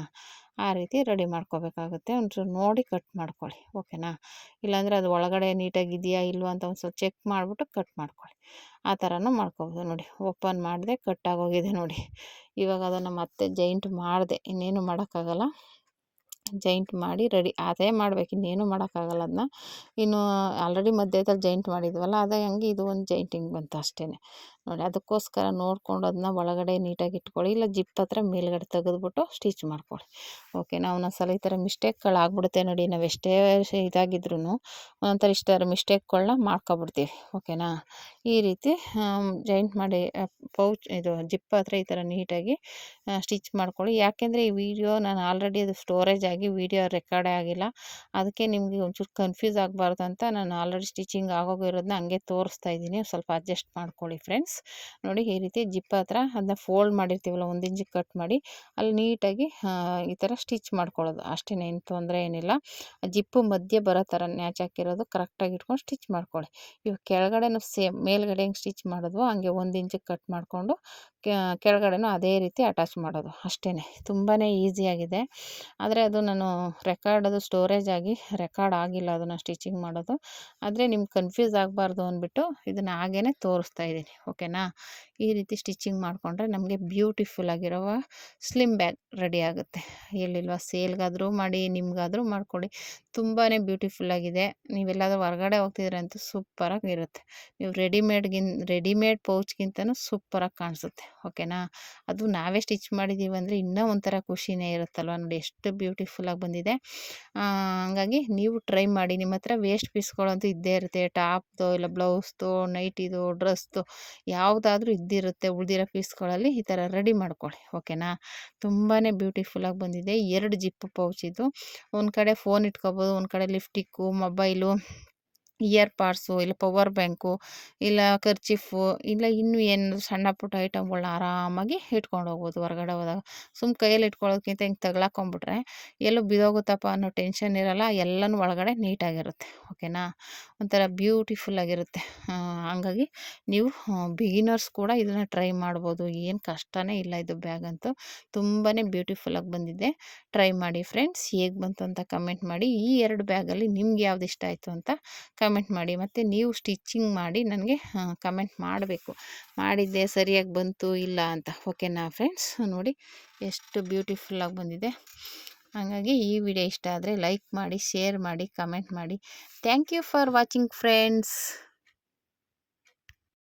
ಆ ರೀತಿ ರೆಡಿ ಮಾಡ್ಕೋಬೇಕಾಗುತ್ತೆ. ಒಂಚೂರು ನೋಡಿ ಕಟ್ ಮಾಡ್ಕೊಳ್ಳಿ, ಓಕೆನಾ? ಇಲ್ಲಾಂದರೆ ಅದು ಒಳಗಡೆ ನೀಟಾಗಿದೆಯಾ ಇಲ್ವಾ ಅಂತ ಒಂದು ಸ್ವಲ್ಪ ಚೆಕ್ ಮಾಡಿಬಿಟ್ಟು ಕಟ್ ಮಾಡ್ಕೊಳ್ಳಿ. ಆ ಥರನೂ ಮಾಡ್ಕೋಬೋದು ನೋಡಿ. ಓಪನ್ ಮಾಡಿದೆ, ಕಟ್ ಆಗೋಗಿದೆ ನೋಡಿ. ಇವಾಗ ಅದನ್ನು ಮತ್ತೆ ಜೈಂಟ್ ಮಾಡಿದೆ, ಇನ್ನೇನು ಮಾಡೋಕ್ಕಾಗಲ್ಲ. ಜೈಂಟ್ ಮಾಡಿ ರೆಡಿ, ಅದೇ ಮಾಡ್ಬೇಕು, ಇನ್ನೇನು ಮಾಡೋಕ್ಕಾಗಲ್ಲ ಅದನ್ನ. ಇನ್ನು ಆಲ್ರೆಡಿ ಮಧ್ಯದಲ್ಲಿ ಜೈಂಟ್ ಮಾಡಿದ್ವಲ್ಲ, ಅದೇ ಹಂಗೆ ಇದು ಒಂದು ಜೈಂಟಿಂಗ್ ಬಂತು ಅಷ್ಟೇ ನೋಡಿ ಅದಕ್ಕೋಸ್ಕರ ನೋಡ್ಕೊಂಡು ಅದನ್ನ ಒಳಗಡೆ ನೀಟಾಗಿ ಇಟ್ಕೊಳ್ಳಿ, ಇಲ್ಲ ಜಿಪ್ ಹತ್ರ ಮೇಲ್ಗಡೆ ತೆಗೆದ್ಬಿಟ್ಟು ಸ್ಟಿಚ್ ಮಾಡ್ಕೊಳ್ಳಿ. ಓಕೆ, ನಾವು ಒಂದೊಂದ್ಸಲ ಈ ಥರ ಮಿಸ್ಟೇಕ್ಗಳಾಗ್ಬಿಡುತ್ತೆ ನೋಡಿ, ನಾವು ಎಷ್ಟೇ ಇದಾಗಿದ್ರು ಒಂಥರ ಇಷ್ಟರ ಮಿಸ್ಟೇಕ್ಗಳನ್ನ ಮಾಡ್ಕೊಬಿಡ್ತೀವಿ, ಓಕೆನಾ? ಈ ರೀತಿ ಜಾಯಿಂಟ್ ಮಾಡಿ ಪೌಚ್, ಇದು ಜಿಪ್ ಹತ್ರ ಈ ಥರ ನೀಟಾಗಿ ಸ್ಟಿಚ್ ಮಾಡ್ಕೊಳ್ಳಿ. ಯಾಕೆಂದರೆ ಈ ವಿಡಿಯೋ ನಾನು ಆಲ್ರೆಡಿ ಅದು ಸ್ಟೋರೇಜ್ ಆಗಿ ವಿಡಿಯೋ ರೆಕಾರ್ಡೇ ಆಗಿಲ್ಲ. ಅದಕ್ಕೆ ನಿಮಗೆ ಒಂಚೂರು ಕನ್ಫ್ಯೂಸ್ ಆಗಬಾರ್ದು ಅಂತ ನಾನು ಆಲ್ರೆಡಿ ಸ್ಟಿಚಿಂಗ್ ಆಗೋಗಿರೋದನ್ನ ಹಂಗೆ ತೋರಿಸ್ತಾ ಇದ್ದೀನಿ. ಸ್ವಲ್ಪ ಅಡ್ಜಸ್ಟ್ ಮಾಡ್ಕೊಳ್ಳಿ ಫ್ರೆಂಡ್ಸ್ ನೋಡಿ ಈ ರೀತಿ ಜಿಪ್ ಹತ್ರ ಅದನ್ನ ಫೋಲ್ಡ್ ಮಾಡಿರ್ತೀವಲ್ಲ, ಒಂದು ಇಂಚಿಗೆ ಕಟ್ ಮಾಡಿ, ಅಲ್ಲಿ ನೀಟಾಗಿ ಈ ಥರ ಸ್ಟಿಚ್ ಮಾಡ್ಕೊಳ್ಳೋದು. ಅಷ್ಟೇ ಏನು ತೊಂದರೆ ಏನಿಲ್ಲ. ಜಿಪ್ಪು ಮಧ್ಯೆ ಬರೋ ಥರ ನ್ಯಾಚ್ ಹಾಕಿರೋದು, ಕರೆಕ್ಟಾಗಿ ಇಟ್ಕೊಂಡು ಸ್ಟಿಚ್ ಮಾಡ್ಕೊಳ್ಳಿ. ಇವಾಗ ಕೆಳಗಡೆನೂ ಸೇಮ್, ಮೇಲ್ಗಡೆ ಹೆಂಗೆ ಸ್ಟಿಚ್ ಮಾಡಿದ್ವೋ, ಹಂಗೆ ಒಂದು ಇಂಚಿಗೆ ಕಟ್ ಮಾಡಿಕೊಂಡು ಕೆಳಗಡೆನೂ ಅದೇ ರೀತಿ ಅಟ್ಯಾಚ್ ಮಾಡೋದು ಅಷ್ಟೇ ತುಂಬಾ ಈಸಿಯಾಗಿದೆ. ಆದರೆ ಅದು ನಾನು ರೆಕಾರ್ಡ್, ಅದು ಸ್ಟೋರೇಜ್ ಆಗಿ ರೆಕಾರ್ಡ್ ಆಗಿಲ್ಲ ಅದನ್ನು ಸ್ಟಿಚಿಂಗ್ ಮಾಡೋದು. ಆದರೆ ನಿಮ್ಗೆ ಕನ್ಫ್ಯೂಸ್ ಆಗಬಾರ್ದು ಅಂದ್ಬಿಟ್ಟು ಇದನ್ನು ಹಾಗೇ ತೋರಿಸ್ತಾ ಇದ್ದೀನಿ. ಓಕೆನಾ? ಈ ರೀತಿ ಸ್ಟಿಚಿಂಗ್ ಮಾಡಿಕೊಂಡ್ರೆ ನಮಗೆ ಬ್ಯೂಟಿಫುಲ್ ಆಗಿರುವ ಸ್ಲಿಮ್ ಬ್ಯಾಗ್ ರೆಡಿ ಆಗುತ್ತೆ. ಎಲ್ಲಿಲ್ವಾ? ಸೇಲ್ಗಾದರೂ ಮಾಡಿ, ನಿಮ್ಗಾದರೂ ಮಾಡ್ಕೊಳ್ಳಿ. ತುಂಬಾ ಬ್ಯೂಟಿಫುಲ್ಲಾಗಿದೆ ನೀವೆಲ್ಲಾದರೂ ಹೊರಗಡೆ ಹೋಗ್ತಿದ್ರೆ ಅಂತೂ ಸೂಪರಾಗಿ ಇರುತ್ತೆ. ನೀವು ರೆಡಿಮೇಡ್ಗಿನ್, ರೆಡಿಮೇಡ್ ಪೌಚ್ಗಿಂತನೂ ಸೂಪರಾಗಿ ಕಾಣಿಸುತ್ತೆ. ಓಕೆನಾ? ಅದು ನಾವೇ ಸ್ಟಿಚ್ ಮಾಡಿದ್ದೀವಿ ಅಂದರೆ ಇನ್ನೂ ಒಂಥರ ಖುಷಿನೇ ಇರುತ್ತಲ್ವ? ನೋಡಿ ಎಷ್ಟು ಬ್ಯೂಟಿಫುಲ್ಲಾಗಿ ಬಂದಿದೆ. ಹಾಗಾಗಿ ನೀವು ಟ್ರೈ ಮಾಡಿ. ನಿಮ್ಮ ಹತ್ರ ವೇಸ್ಟ್ ಪೀಸ್ಗಳಂತೂ ಇದ್ದೇ ಇರುತ್ತೆ. ಟಾಪ್ದು ಇಲ್ಲ ಬ್ಲೌಸ್ದು, ನೈಟಿದು, ಡ್ರೆಸ್ದು, ಯಾವುದಾದ್ರೂ ಇದ್ದಿರುತ್ತೆ ಉಳಿದಿರೋ ಪೀಸ್ಗಳಲ್ಲಿ ಈ ಥರ ರೆಡಿ ಮಾಡ್ಕೊಳ್ಳಿ, ಓಕೆನಾ? ತುಂಬಾ ಬ್ಯೂಟಿಫುಲ್ಲಾಗಿ ಬಂದಿದೆ. ಎರಡು ಜಿಪ್ಪು ಪೌಚ್ ಇದು. ಒಂದು ಕಡೆ ಫೋನ್ ಇಟ್ಕೋಬೋದು ಒಂದು ಕಡೆ ಲಿಫ್ಟಿಕ್ಕು ಮೊಬೈಲು ಇಯರ್ ಪಾಡ್ಸು ಇಲ್ಲ ಪವರ್ ಬ್ಯಾಂಕು ಇಲ್ಲ ಕರ್ಚಿಫು ಇಲ್ಲ ಇನ್ನೂ ಏನು ಸಣ್ಣ ಪುಟ್ಟ ಐಟಮ್ಗಳನ್ನ ಆರಾಮಾಗಿ ಇಟ್ಕೊಂಡು ಹೋಗ್ಬೋದು ಹೊರಗಡೆ ಹೋದಾಗ. ಸುಮ್ಮ ಕೈಯಲ್ಲಿ ಇಟ್ಕೊಳ್ಳೋದಕ್ಕಿಂತ ಹಿಂಗೆ ತಗ್ಲಾಕೊಂಬಿಟ್ರೆ ಎಲ್ಲೂ ಬಿದೋಗುತ್ತಪ್ಪ ಅನ್ನೋ ಟೆನ್ಷನ್ ಇರೋಲ್ಲ, ಎಲ್ಲನೂ ಒಳಗಡೆ ನೀಟಾಗಿರುತ್ತೆ, ಓಕೆನಾ? ಒಂಥರ ಬ್ಯೂಟಿಫುಲ್ಲಾಗಿರುತ್ತೆ ಹಾಗಾಗಿ ನೀವು ಬಿಗಿನರ್ಸ್ ಕೂಡ ಇದನ್ನು ಟ್ರೈ ಮಾಡ್ಬೋದು. ಏನು ಕಷ್ಟವೇ ಇಲ್ಲ ಇದು ಬ್ಯಾಗ್ ಅಂತೂ. ತುಂಬಾ ಬ್ಯೂಟಿಫುಲ್ಲಾಗಿ ಬಂದಿದೆ. ಟ್ರೈ ಮಾಡಿ ಫ್ರೆಂಡ್ಸ್, ಹೇಗೆ ಬಂತು ಅಂತ ಕಮೆಂಟ್ ಮಾಡಿ. ಈ ಎರಡು ಬ್ಯಾಗಲ್ಲಿ ನಿಮ್ಗೆ ಯಾವ್ದು ಇಷ್ಟ ಆಯಿತು ಅಂತ ಕಮೆಂಟ್ ಮಾಡಿ, ಮತ್ತು ನೀವು ಸ್ಟಿಚ್ಚಿಂಗ್ ಮಾಡಿ ನನಗೆ ಕಮೆಂಟ್ ಮಾಡಬೇಕು. ಮಾಡಿದ್ದೆ, ಸರಿಯಾಗಿ ಬಂತು, ಇಲ್ಲ ಅಂತ. ಓಕೆನಾ ಫ್ರೆಂಡ್ಸ್ ನೋಡಿ, ಎಷ್ಟು ಬ್ಯೂಟಿಫುಲ್ಲಾಗಿ ಬಂದಿದೆ. ಹಾಗಾಗಿ ಈ ವಿಡಿಯೋ ಇಷ್ಟ ಆದರೆ ಲೈಕ್ ಮಾಡಿ ಶೇರ್ ಮಾಡಿ ಕಮೆಂಟ್ ಮಾಡಿ. Thank you for watching friends